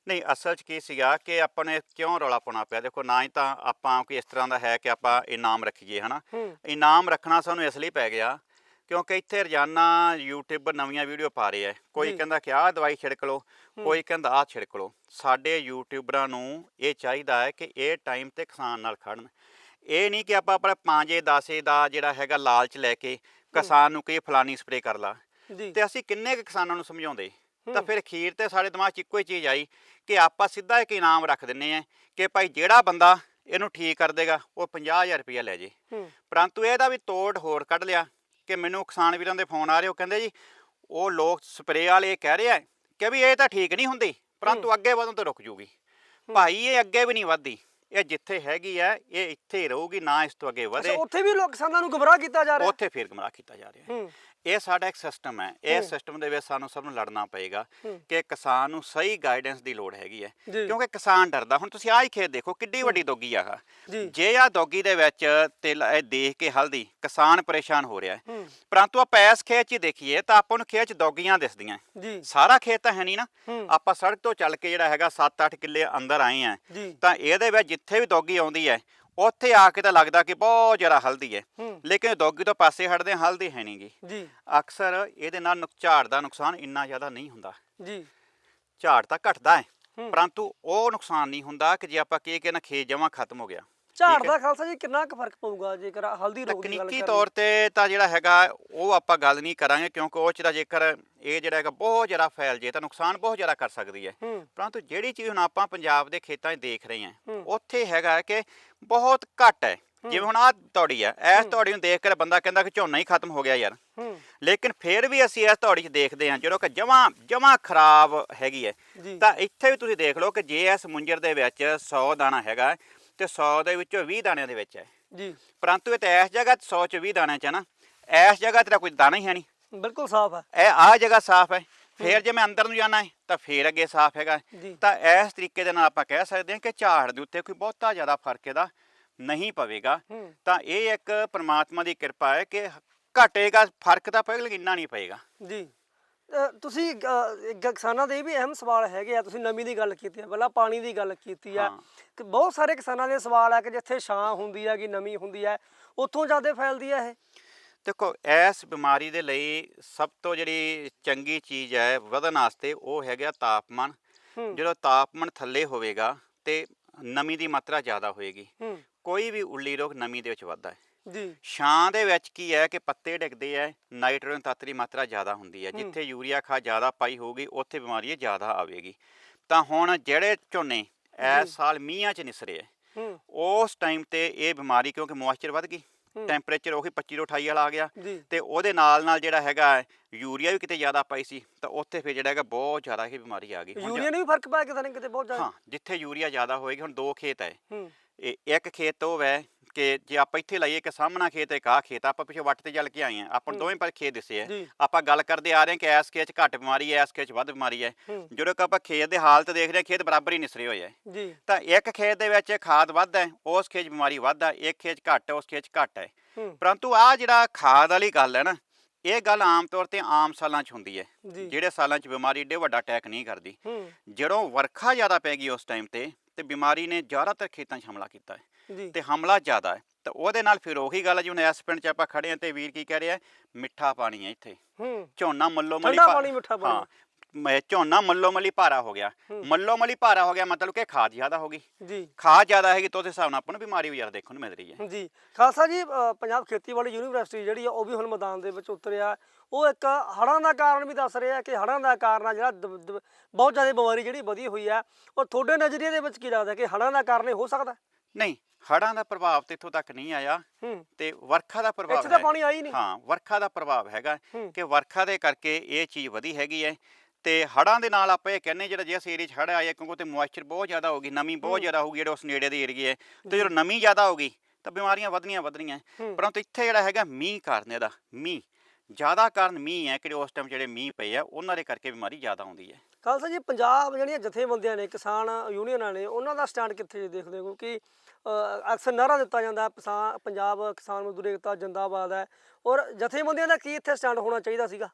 ਨਹੀਂ ਅਸਲ 'ਚ ਕੀ ਸੀਗਾ ਕਿ ਆਪਾਂ ਨੇ ਕਿਉਂ ਰੌਲਾ ਪਾਉਣਾ ਪਿਆ? ਦੇਖੋ ਨਾ ਹੀ ਤਾਂ ਆਪਾਂ ਕੋਈ ਇਸ ਤਰ੍ਹਾਂ ਦਾ ਹੈ ਕਿ ਆਪਾਂ ਇਨਾਮ ਰੱਖੀਏ ਹਨਾ? ਇਨਾਮ ਰੱਖਣਾ ਸਾਨੂੰ ਇਸ ਲਈ ਪੈ ਗਿਆ ਕਿਉਂਕਿ ਇੱਥੇ ਰੋਜ਼ਾਨਾ ਯੂਟਿਊਬਰ ਨਵੀਆਂ ਵੀਡੀਓ ਪਾ ਰਹੇ ਆ। ਕੋਈ। ਕਹਿੰਦਾ ਕਿ ਆਹ ਦਵਾਈ ਛਿੜਕ ਲਓ ਕੋਈ ਕਹਿੰਦਾ ਆਹ ਛਿੜਕ ਲਓ। ਸਾਡੇ ਯੂਟਿਊਬਰਾਂ ਨੂੰ ਇਹ ਚਾਹੀਦਾ ਹੈ ਕਿ ਇਹ ਟਾਈਮ ਤੇ ਕਿਸਾਨ ਨਾਲ ਖੜਨ। ਇਹ ਨਹੀਂ ਕਿ ਆਪਾਂ ਆਪਣਾ ਪਾਂਜੇ ਦਾਸੇ ਦਾ ਜਿਹੜਾ ਹੈਗਾ ਲਾਲਚ ਲੈ ਕੇ ਕਿਸਾਨ ਨੂੰ ਕਹੀ ਫਲਾਨੀ ਸਪਰੇ ਕਰ ਲਾ। ਤੇ ਅਸੀਂ ਕਿੰਨੇ ਕੁ ਕਿਸਾਨਾਂ ਨੂੰ ਸਮਝਾਉਂਦੇ? ਤਾਂ ਹੂੰ। ਫਿਰ ਅਖੀਰ ਤੇ ਸਾਡੇ ਦਿਮਾਗ 'ਚ ਇੱਕੋ ਹੀ ਚੀਜ਼ ਆਈ ਕਿ ਆਪਾਂ ਸਿੱਧਾ ਇੱਕ ਇਨਾਮ ਰੱਖ ਦਿੰਨੇ ਆ ਕਿ ਭਾਈ ਜਿਹੜਾ ਬੰਦਾ ਇਹਨੂੰ ਠੀਕ ਕਰ ਦੇਗਾ ਉਹ 50000 ਰੁਪਇਆ ਲੈ ਜੇ। ਹੂੰ। ਪਰੰਤੂ ਇਹਦਾ ਵੀ ਤੋੜ ਹੋਰ ਕੱਢ ਲਿਆ। ਕਿ ਮੈਨੂੰ ਕਿਸਾਨ ਵੀਰਾਂ ਦੇ ਫੋਨ ਆ ਰਹੇ ਉਹ ਕਹਿੰਦੇ ਜੀ ਉਹ ਲੋਕ ਸਪਰੇਅ ਵਾਲੇ ਕਹਿ ਰਹੇ ਆ ਕਿ ਵੀ ਇਹ ਤਾਂ ਠੀਕ ਨਹੀਂ ਹੁੰਦੀ ਪਰੰਤੂ ਅੱਗੇ ਵਧਣ ਤੋਂ ਰੁਕ ਜੂਗੀ। ਭਾਈ ਇਹ ਅੱਗੇ ਵੀ ਨਹੀਂ ਵਧਦੀ ਇਹ ਜਿੱਥੇ ਹੈਗੀ ਆ ਇਹ ਇੱਥੇ ਹੀ ਰਹੂਗੀ ਨਾ ਇਸ ਤੋਂ ਅੱਗੇ ਵਧੇ। ਉੱਥੇ ਵੀ ਲੋਕ ਕਿਸਾਨਾਂ ਨੂੰ ਗੁੰਮਰਾਹ ਕੀਤਾ ਜਾ ਰਿਹਾ? ਉੱਥੇ ਫਿਰ ਗਮਰਾਹ ਕੀਤਾ ਜਾ ਰਿਹਾ। ਹੈ ਹੂੰ। ਇਹ ਸਾਡਾ ਇੱਕ ਸਿਸਟਮ ਹੈ। ਹੂੰ। ਇਸ ਸਿਸਟਮ ਦੇ ਵਿੱਚ ਸਾਨੂੰ ਸਭ ਨੂੰ ਲੜਨਾ ਪਏਗਾ। ਕਿ ਕਿਸਾਨ ਨੂੰ ਸਹੀ ਗਾਈਡੈਂਸ ਦੀ ਲੋੜ ਹੈਗੀ ਹੈ। ਕਿਉਂਕਿ ਕਿਸਾਨ ਡਰਦਾ। ਹੁਣ ਤੁਸੀਂ ਆਹ ਹੀ ਖੇਤ ਦੇਖੋ ਕਿੱਡੀ ਵੱਡੀ ਦੋਗੀ ਆਹ। ਜੀ। ਜੇ ਆ ਦੋਗੀ ਦੇ ਵਿੱਚ ਤਿਲ ਇਹ ਦੇਖ ਕੇ ਹਲਦੀ ਕਿਸਾਨ ਪਰੇਸ਼ਾਨ ਹੋ ਰਿਹਾ ਹੈ। ਪਰੰਤੂ ਆਪਾਂ ਇਸ ਖੇਤ 'ਚ ਦੇਖੀਏ ਤਾਂ ਆਪਾਂ ਨੂੰ ਖੇਤ 'ਚ ਦੋਗੀਆਂ ਦਿਸਦੀਆਂ ਸਾਰਾ ਖੇਤ ਤਾਂ ਹੈ ਨਹੀਂ ਨਾ। ਆਪਾਂ ਸੜਕ ਤੋਂ ਚੱਲ ਕੇ ਜਿਹੜਾ ਹੈਗਾ 7-8 ਕਿੱਲੇ ਅੰਦਰ ਆਏ ਆ ਤਾਂ ਇਹਦੇ ਵਿੱਚ ਜਿੱਥੇ ਵੀ ਦੋਗੀ ਆਉਂਦੀ ਹੈ ਉੱਥੇ ਆ ਕੇ ਤਾਂ ਲੱਗਦਾ ਕਿ ਬਹੁਤ ਜ਼ਿਆਦਾ ਹਲਦੀ ਹੈ ਹੂੰ। ਲੇਕਿਨ ਦੋਗੀ ਤੋਂ ਪਾਸੇ ਹਟਦੇ ਹਲਦੀ ਹੈ ਨਹੀਂਗੀ। ਜੀ। ਅਕਸਰ ਇਹਦੇ ਨਾਲ ਨੁਕ- ਝਾੜ ਦਾ ਨੁਕਸਾਨ ਇੰਨਾ ਜ਼ਿਆਦਾ ਨਹੀਂ ਹੁੰਦਾ। ਜੀ। ਝਾੜ ਤਾਂ ਘਟਦਾ ਹੈ ਹੂੰ। ਪਰੰਤੂ ਉਹ ਨੁਕਸਾਨ ਨਹੀਂ ਹੁੰਦਾ ਕਿ ਜੇ ਆਪਾਂ ਕਿ ਨਾ ਖੇਤ ਜਮਾ ਖਤਮ ਹੋ ਗਿਆ। ਝਾੜ। ਦਾ ਖਾਲਸਾ ਜੀ ਕਿੰਨਾ ਕੁ ਫ਼ਰਕ ਪਊਗਾ ਜੇਕਰ ਹਲਦੀ ਰੋਗ ਦੀ ਗੱਲ ਤਕਨੀਕੀ ਕਰੀਏ? ਤੌਰ ਤੇ ਤਾਂ ਜਿਹੜਾ ਹੈਗਾ ਉਹ ਆਪਾਂ ਗੱਲ ਨਹੀਂ ਕਰਾਂਗੇ ਕਿਉਂਕਿ ਉਹ ਚ ਜੇਕਰ ਇਹ ਜਿਹੜਾ ਹੈਗਾ ਬਹੁਤ ਜ਼ਿਆਦਾ ਫੈਲ ਜੇ ਤਾਂ ਨੁਕਸਾਨ ਬਹੁਤ ਜ਼ਿਆਦਾ ਕਰ ਸਕਦੀ ਹੈ। ਹੂੰ। ਪਰੰਤੂ ਜਿਹੜੀ ਚੀਜ਼ ਹੁਣ ਆਪਾਂ ਪੰਜਾਬ ਦੇ ਖੇਤਾਂ 'ਚ ਦੇਖ ਰਹੇ ਹਾਂ ਹੂੰ। ਉੱਥੇ ਹੈਗਾ ਕਿ ਬਹੁਤ ਘੱਟ ਹੈ। ਜਿਵੇਂ ਹੁਣ ਆਹ ਤੌੜੀ ਆ ਇਸ ਤੌੜੀ ਨੂੰ ਦੇਖ ਕੇ ਬੰਦਾ ਕਹਿੰਦਾ ਕਿ ਝੋਨਾ ਹੀ ਖਤਮ ਹੋ ਗਿਆ ਯਾਰ। ਹੂੰ। ਲੇਕਿਨ ਫਿਰ ਵੀ ਅਸੀਂ ਇਸ ਤੌੜੀ 'ਚ ਦੇਖਦੇ ਹਾਂ ਜਦੋਂ ਕਿ ਜਮਾ ਜਮਾ ਖਰਾਬ ਹੈਗੀ ਹੈ। ਜੀ। ਤਾਂ ਇੱਥੇ ਵੀ ਤੁਸੀਂ ਦੇਖ ਲਓ ਕਿ ਜੇ ਇਸ ਮੁੰਜਰ ਦੇ ਵਿੱਚ 100 ਦਾਣਾ ਹੈਗਾ ਤੇ 100 ਦੇ ਵਿੱਚੋਂ 20 ਦਾਣਿਆਂ ਦੇ ਵਿੱਚ ਹੈ। ਜੀ। ਪਰੰਤੂ ਇਹ ਤਾਂ ਇਸ ਜਗ੍ਹਾ 'ਚ 100 ਚ 20 ਦਾਣਿਆਂ 'ਚ ਹੈ ਨਾ। ਇਸ ਜਗ੍ਹਾ ਤੇ ਤਾਂ ਕੋਈ ਦਾਣਾ ਹੀ ਹੈ ਨਹੀਂ। ਬਿਲਕੁਲ ਸਾਫ਼ ਹੈ। ਇਹ ਆਹ ਜਗ੍ਹਾ ਸਾਫ਼ ਹੈ। ਫੇਰ ਜੇ ਮੈਂ ਅੰਦਰ ਨੂੰ ਜਾਣਾ ਹੈ ਤਾਂ ਫੇਰ ਅੱਗੇ ਸਾਫ਼ ਹੈਗਾ। ਜੀ। ਤਾਂ ਇਸ ਤਰੀਕੇ ਦੇ ਨਾਲ ਆਪਾਂ ਕਹਿ ਸਕਦੇ ਹਾਂ ਕਿ ਝਾੜ ਦੇ ਉੱਤੇ ਕੋਈ ਬਹੁਤਾ ਜ਼ਿਆਦਾ ਫ਼ਰਕ ਇਹਦਾ ਨਹੀਂ ਪਵੇਗਾ। ਹੂੰ। ਤਾਂ ਇਹ ਇੱਕ ਪ੍ਰਮਾਤਮਾ ਦੀ ਕਿਰਪਾ ਹੈ ਕਿ ਘਟੇਗਾ ਫ਼ਰਕ ਤਾਂ ਪਏਗਾ ਲੇਕਿਨ ਇੰਨਾ ਨਹੀਂ ਪਏਗਾ ਜੀ। ਤੁਸੀਂ ਅ, ਕਿਸਾਨਾਂ ਦੇ ਵੀ ਅਹਿਮ ਸਵਾਲ ਹੈਗੇ ਆ ਤੁਸੀਂ ਨਮੀ ਦੀ ਗੱਲ ਕੀਤੀ ਹੈ ਪਹਿਲਾਂ ਪਾਣੀ ਦੀ ਗੱਲ ਕੀਤੀ ਆ। ਹਾਂ। ਕਿ ਬਹੁਤ ਸਾਰੇ ਕਿਸਾਨਾਂ ਦੇ ਸਵਾਲ ਆ ਕਿ ਜਿੱਥੇ ਛਾਂ ਹੁੰਦੀ ਹੈ ਕਿ ਨਮੀ ਹੁੰਦੀ ਹੈ ਉੱਥੋਂ ਜ਼ਿਆਦਾ ਫੈਲਦੀ ਹੈ ਇਹ? ਦੇਖੋ ਇਸ ਬਿਮਾਰੀ ਦੇ ਲਈ ਸਭ ਤੋਂ ਜਿਹੜੀ ਚੰਗੀ ਚੀਜ਼ ਹੈ ਵਧਣ ਵਾਸਤੇ ਉਹ ਹੈਗਾ ਤਾਪਮਾਨ। ਹੂੰ। ਜਦੋਂ ਤਾਪਮਾਨ ਥੱਲੇ ਹੋਵੇਗਾ ਤੇ ਨਮੀ ਦੀ ਮਾਤਰਾ ਜ਼ਿਆਦਾ ਹੋਏਗੀ। ਹੂੰ। ਕੋਈ ਵੀ ਉੱਲੀ ਰੋਗ ਨਮੀ ਦੇ ਵਿੱਚ ਵੱਧਦਾ ਹੈ। ਜੀ। ਛਾਂ ਦੇ ਵਿੱਚ ਕੀ ਹੈ ਕਿ ਪੱਤੇ ਡਿੱਗਦੇ ਹੈ ਨਾਈਟ੍ਰੋਜਨ ਤੱਤ ਦੀ ਮਾਤਰਾ ਜ਼ਿਆਦਾ ਹੁੰਦੀ ਹੈ। ਜਿੱਥੇ ਯੂਰੀਆ ਖਾਦ ਜ਼ਿਆਦਾ ਪਾਈ ਹੋਊਗੀ ਉੱਥੇ ਬਿਮਾਰੀ ਜ਼ਿਆਦਾ ਆਵੇਗੀ। ਤਾਂ ਹੁਣ ਜਿਹੜੇ ਝੋਨੇ। ਇਸ ਸਾਲ ਮੀਂਹਾਂ 'ਚ ਨਿਸਰੇ ਹੂੰ। ਉਸ ਟਾਈਮ ਤੇ ਇਹ ਬਿਮਾਰੀ ਕਿਉਂਕਿ ਮੋਇਸਚਰ ਵੱਧ ਗਈ। ਟੈਂਪਰੇਚਰ ਉਹੀ 25 ਤੋਂ 28 ਵਾਲਾ ਆ ਗਿਆ ਤੇ ਉਹਦੇ ਨਾਲ ਨਾਲ ਜਿਹੜਾ ਹੈਗਾ ਯੂਰੀਆ ਵੀ ਕਿਤੇ ਜ਼ਿਆਦਾ ਪਾਈ ਸੀ ਤਾਂ ਉੱਥੇ ਫਿਰ ਜਿਹੜਾ ਹੈਗਾ ਬਹੁਤ ਜ਼ਿਆਦਾ ਇਹ ਬਿਮਾਰੀ ਆ ਗਈ। ਯੂਰੀਆ ਨੇ ਵੀ ਫ਼ਰਕ ਪਾਇਆ ਕਿਤੇ ਨਾ ਕਿਤੇ ਬਹੁਤ ਜ਼ਿਆਦਾ। ਹਾਂ ਜਿੱਥੇ ਯੂਰੀਆ ਜ਼ਿਆਦਾ ਹੋਏਗੀ ਹੁਣ ਦੋ ਖੇਤ ਹੂੰ। ਇਹ ਇੱਕ ਖੇਤ ਉਹ ਹੈ ਕਿ ਜੇ ਆਪਾਂ ਇੱਥੇ ਲਾਈਏ ਕਿ ਸਾਹਮਣਾ ਖੇਤ ਇੱਕ ਆਹ ਖੇਤ ਆ, ਆਪਾਂ ਪਿੱਛੇ ਵੱਟ ਤੇ ਚੱਲ ਕੇ ਆਏ ਆ। ਆਪਾਂ ਨੂੰ। ਦੋਵੇਂ ਪਰ ਖੇਤ ਦਿਸੇ ਆ ਜੀ। ਆਪਾਂ ਗੱਲ ਕਰਦੇ ਆ ਰਹੇ ਹਾਂ ਕਿ ਐਸ ਖੇਤ 'ਚ ਘੱਟ ਬਿਮਾਰੀ ਹੈ ਐਸ ਖੇਤ 'ਚ ਵੱਧ ਬਿਮਾਰੀ ਹੂੰ। ਜਦੋਂ ਕਿ ਆਪਾਂ ਖੇਤ ਦੇ ਹਾਲਤ ਦੇਖ ਰਹੇ ਹਾਂ, ਖੇਤ ਬਰਾਬਰ ਹੀ ਨਿਸਰੇ ਹੋਏ ਆ ਜੀ। ਤਾਂ ਇੱਕ ਖੇਤ ਦੇ ਵਿੱਚ ਖਾਦ ਵੱਧ ਹੈ ਉਸ ਖੇਤ 'ਚ ਬਿਮਾਰੀ ਵੱਧ ਹੈ ਇੱਕ ਖੇਤ 'ਚ ਘੱਟ ਹੈ ਉਸ ਖੇਤ 'ਚ ਘੱਟ ਹੈ ਹੂੰ। ਪਰੰਤੂ ਆ ਜਿਹੜਾ ਖਾਦ ਵਾਲੀ ਗੱਲ ਹੈ ਨਾ ਇਹ ਗੱਲ ਆਮ ਤੌਰ ਤੇ ਆਮ ਸਾਲਾਂ 'ਚ ਹੁੰਦੀ ਹੈ ਜੀ। ਜਿਹੜੇ ਸਾਲਾਂ 'ਚ ਬਿਮਾਰੀ ਏਡੇ ਵੱਡਾ ਅਟੈਕ ਨਹੀਂ ਕਰਦੀ। ਹੂੰ। ਜਦੋਂ ਵਰਖਾ ਜ਼ਿਆਦਾ ਪੈ ਗਈ ਉਸ ਟਾਈਮ ਤੇ ਤੇ ਬਿਮਾਰੀ ਨੇ ਜ਼ਿਆਦਾਤਰ ਖੇਤਾਂ 'ਚ ਹਮਲਾ ਕੀਤਾ ਹੈ ਜੀ। ਤੇ ਹਮਲਾ ਜ਼ਿਆਦਾ ਹੈ ਤਾਂ ਉਹਦੇ ਨਾਲ ਫਿਰ ਉਹੀ ਗੱਲ ਹੈ ਜਿਵੇਂ ਇਸ ਪਿੰਡ 'ਚ ਆਪਾਂ ਖੜੇ ਹਾਂ ਤੇ ਵੀਰ ਕੀ ਕਹਿ ਰਿਹਾ ਮਿੱਠਾ ਪਾਣੀ ਹੈ ਇੱਥੇ। ਹੂੰ। ਝੋਨਾ ਮੱਲੋ ਮਲੀ ਠੰਡਾ ਪਾਣੀ ਮਿੱਠਾ ਪਾਣੀ। ਹਾਂ ਮੈਂ ਝੋਨਾ ਮੱਲੋ ਮਲੀ ਭਾਰਾ ਹੋ ਗਿਆ। ਮੱਲੋ ਮਲੀ ਭਾਰਾ ਹੋ ਗਿਆ ਮਤਲਬ ਕਿ ਖਾਦ ਜ਼ਿਆਦਾ ਹੋ ਗਈ। ਜੀ। ਖਾਦ ਜ਼ਿਆਦਾ ਹੈਗੀ ਤਾਂ ਉਹਦੇ ਹਿਸਾਬ ਨਾਲ ਆਪਾਂ ਨੂੰ ਬਿਮਾਰੀ ਵੀ ਜ਼ਿਆਦਾ ਦੇਖਣ ਨੂੰ ਮਿਲ ਰਹੀ ਹੈ। ਜੀ। ਖਾਲਸਾ ਜੀ ਅ, ਪੰਜਾਬ ਖੇਤੀਬਾੜੀ ਯੂਨੀਵਰਸਿਟੀ ਜਿਹੜੀ ਆ ਉਹ ਵੀ ਹੁਣ ਮੈਦਾਨ ਦੇ ਵਿੱਚ ਉਤਰਿਆ। ਉਹ ਇੱਕ ਹੜ੍ਹਾਂ ਦਾ ਕਾਰਨ ਵੀ ਦੱਸ ਰਿਹਾ ਕਿ ਹੜ੍ਹਾਂ ਦਾ ਕਾਰਨ ਆ ਜਿਹੜਾ ਬਹੁਤ ਜ਼ਿਆਦਾ ਬਿਮਾਰੀ ਜਿਹੜੀ ਵਧੀ ਹੋਈ ਆ। ਔਰ ਤੁਹਾਡੇ ਨਜ਼ਰੀਏ ਦੇ ਵਿੱਚ ਕੀ ਲੱਗਦਾ ਕਿ ਹੜ੍ਹਾਂ ਦਾ ਕਾਰਨ ਇਹ ਹੋ ਸਕਦਾ? ਨਹੀਂ ਹੜ੍ਹਾਂ ਦਾ ਪ੍ਰਭਾਵ ਤੇ ਇੱਥੋਂ ਤੱਕ ਨਹੀਂ ਆਇਆ। ਹੂੰ। ਤੇ ਵਰਖਾ ਦਾ ਪ੍ਰਭਾਵ ਇੱਥੇ ਤਾਂ ਹੈ। ਪਾਣੀ ਆਈ ਨਹੀਂ। ਹਾਂ ਵਰਖਾ ਦਾ ਪ੍ਰਭਾਵ ਹੈਗਾ ਹੂੰ। ਕਿ ਵਰਖਾ ਦੇ ਕਰਕੇ ਇਹ ਚੀਜ਼ ਵਧੀ ਹੈਗੀ ਹੈ। ਤੇ ਹੜਾਂ ਦੇ ਨਾਲ ਆਪਾਂ ਇਹ ਕਹਿੰਨੇ ਜਿਹੜਾ ਜਿਸ ਏਰੀਆ 'ਚ ਹੜ੍ਹ ਆਇਆ ਕਿਉਂਕਿ ਉੱਥੇ ਮੋਇਸਚਰ ਬਹੁਤ ਜ਼ਿਆਦਾ ਹੋਗੀ ਨਮੀ ਬਹੁਤ ਹੂੰ। ਜ਼ਿਆਦਾ ਹੋਊਗੀ ਜਿਹੜੇ ਉਸ ਨੇੜੇ ਦੇ ਏਰੀਏ ਹੈ ਤੇ ਜਦੋਂ ਨਮੀ ਜ਼ਿਆਦਾ ਹੋਗੀ ਤਾਂ ਬਿਮਾਰੀਆਂ ਵਧਣੀਆਂ ਵਧਣੀਆਂ ਹੂੰ। ਪਰੰਤੂ ਇੱਥੇ ਜਿਹੜਾ ਹੈਗਾ ਮੀਂਹ ਕਾਰਨ ਇਹਦਾ ਮੀਂਹ। ਜ਼ਿਆਦਾ ਕਾਰਨ ਮੀਂਹ ਹੈ ਕਿ ਉਸ ਟਾਈਮ ਜਿਹੜੇ ਮੀਂਹ ਪਏ ਆ ਉਹਨਾਂ ਦੇ ਕਰਕੇ ਬਿਮਾਰੀ ਜ਼ਿਆਦਾ ਆਉਂਦੀ ਹੈ ਖਾਲਸਾ ਜੀ ਪੰਜਾਬ ਜਿਹੜੀਆਂ ਜਥੇਬੰਦੀਆਂ ਨੇ ਕਿਸਾਨ ਯੂਨੀਅਨਾਂ ਨੇ ਉਹਨਾਂ ਦਾ ਸਟੈਂਡ ਕਿੱਥੇ ਜੇ ਦੇਖਦੇ ਹੋ? ਅ, ਅਕਸਰ ਨਾਰਾ ਦਿੱਤਾ ਜਾਂਦਾ ਹੈ, ਪੰਜਾਬ ਕਿਸਾਨ ਮਜ਼ਦੂਰ ਏਕਤਾ ਜਿੰਦਾਬਾਦ ਹੈ ਔਰ ਜਥੇਬੰਦੀਆਂ ਦਾ ਕੀ ਇੱਥੇ ਸਟੈਂਡ ਹੋਣਾ ਚਾਹੀਦਾ ਸੀਗਾ?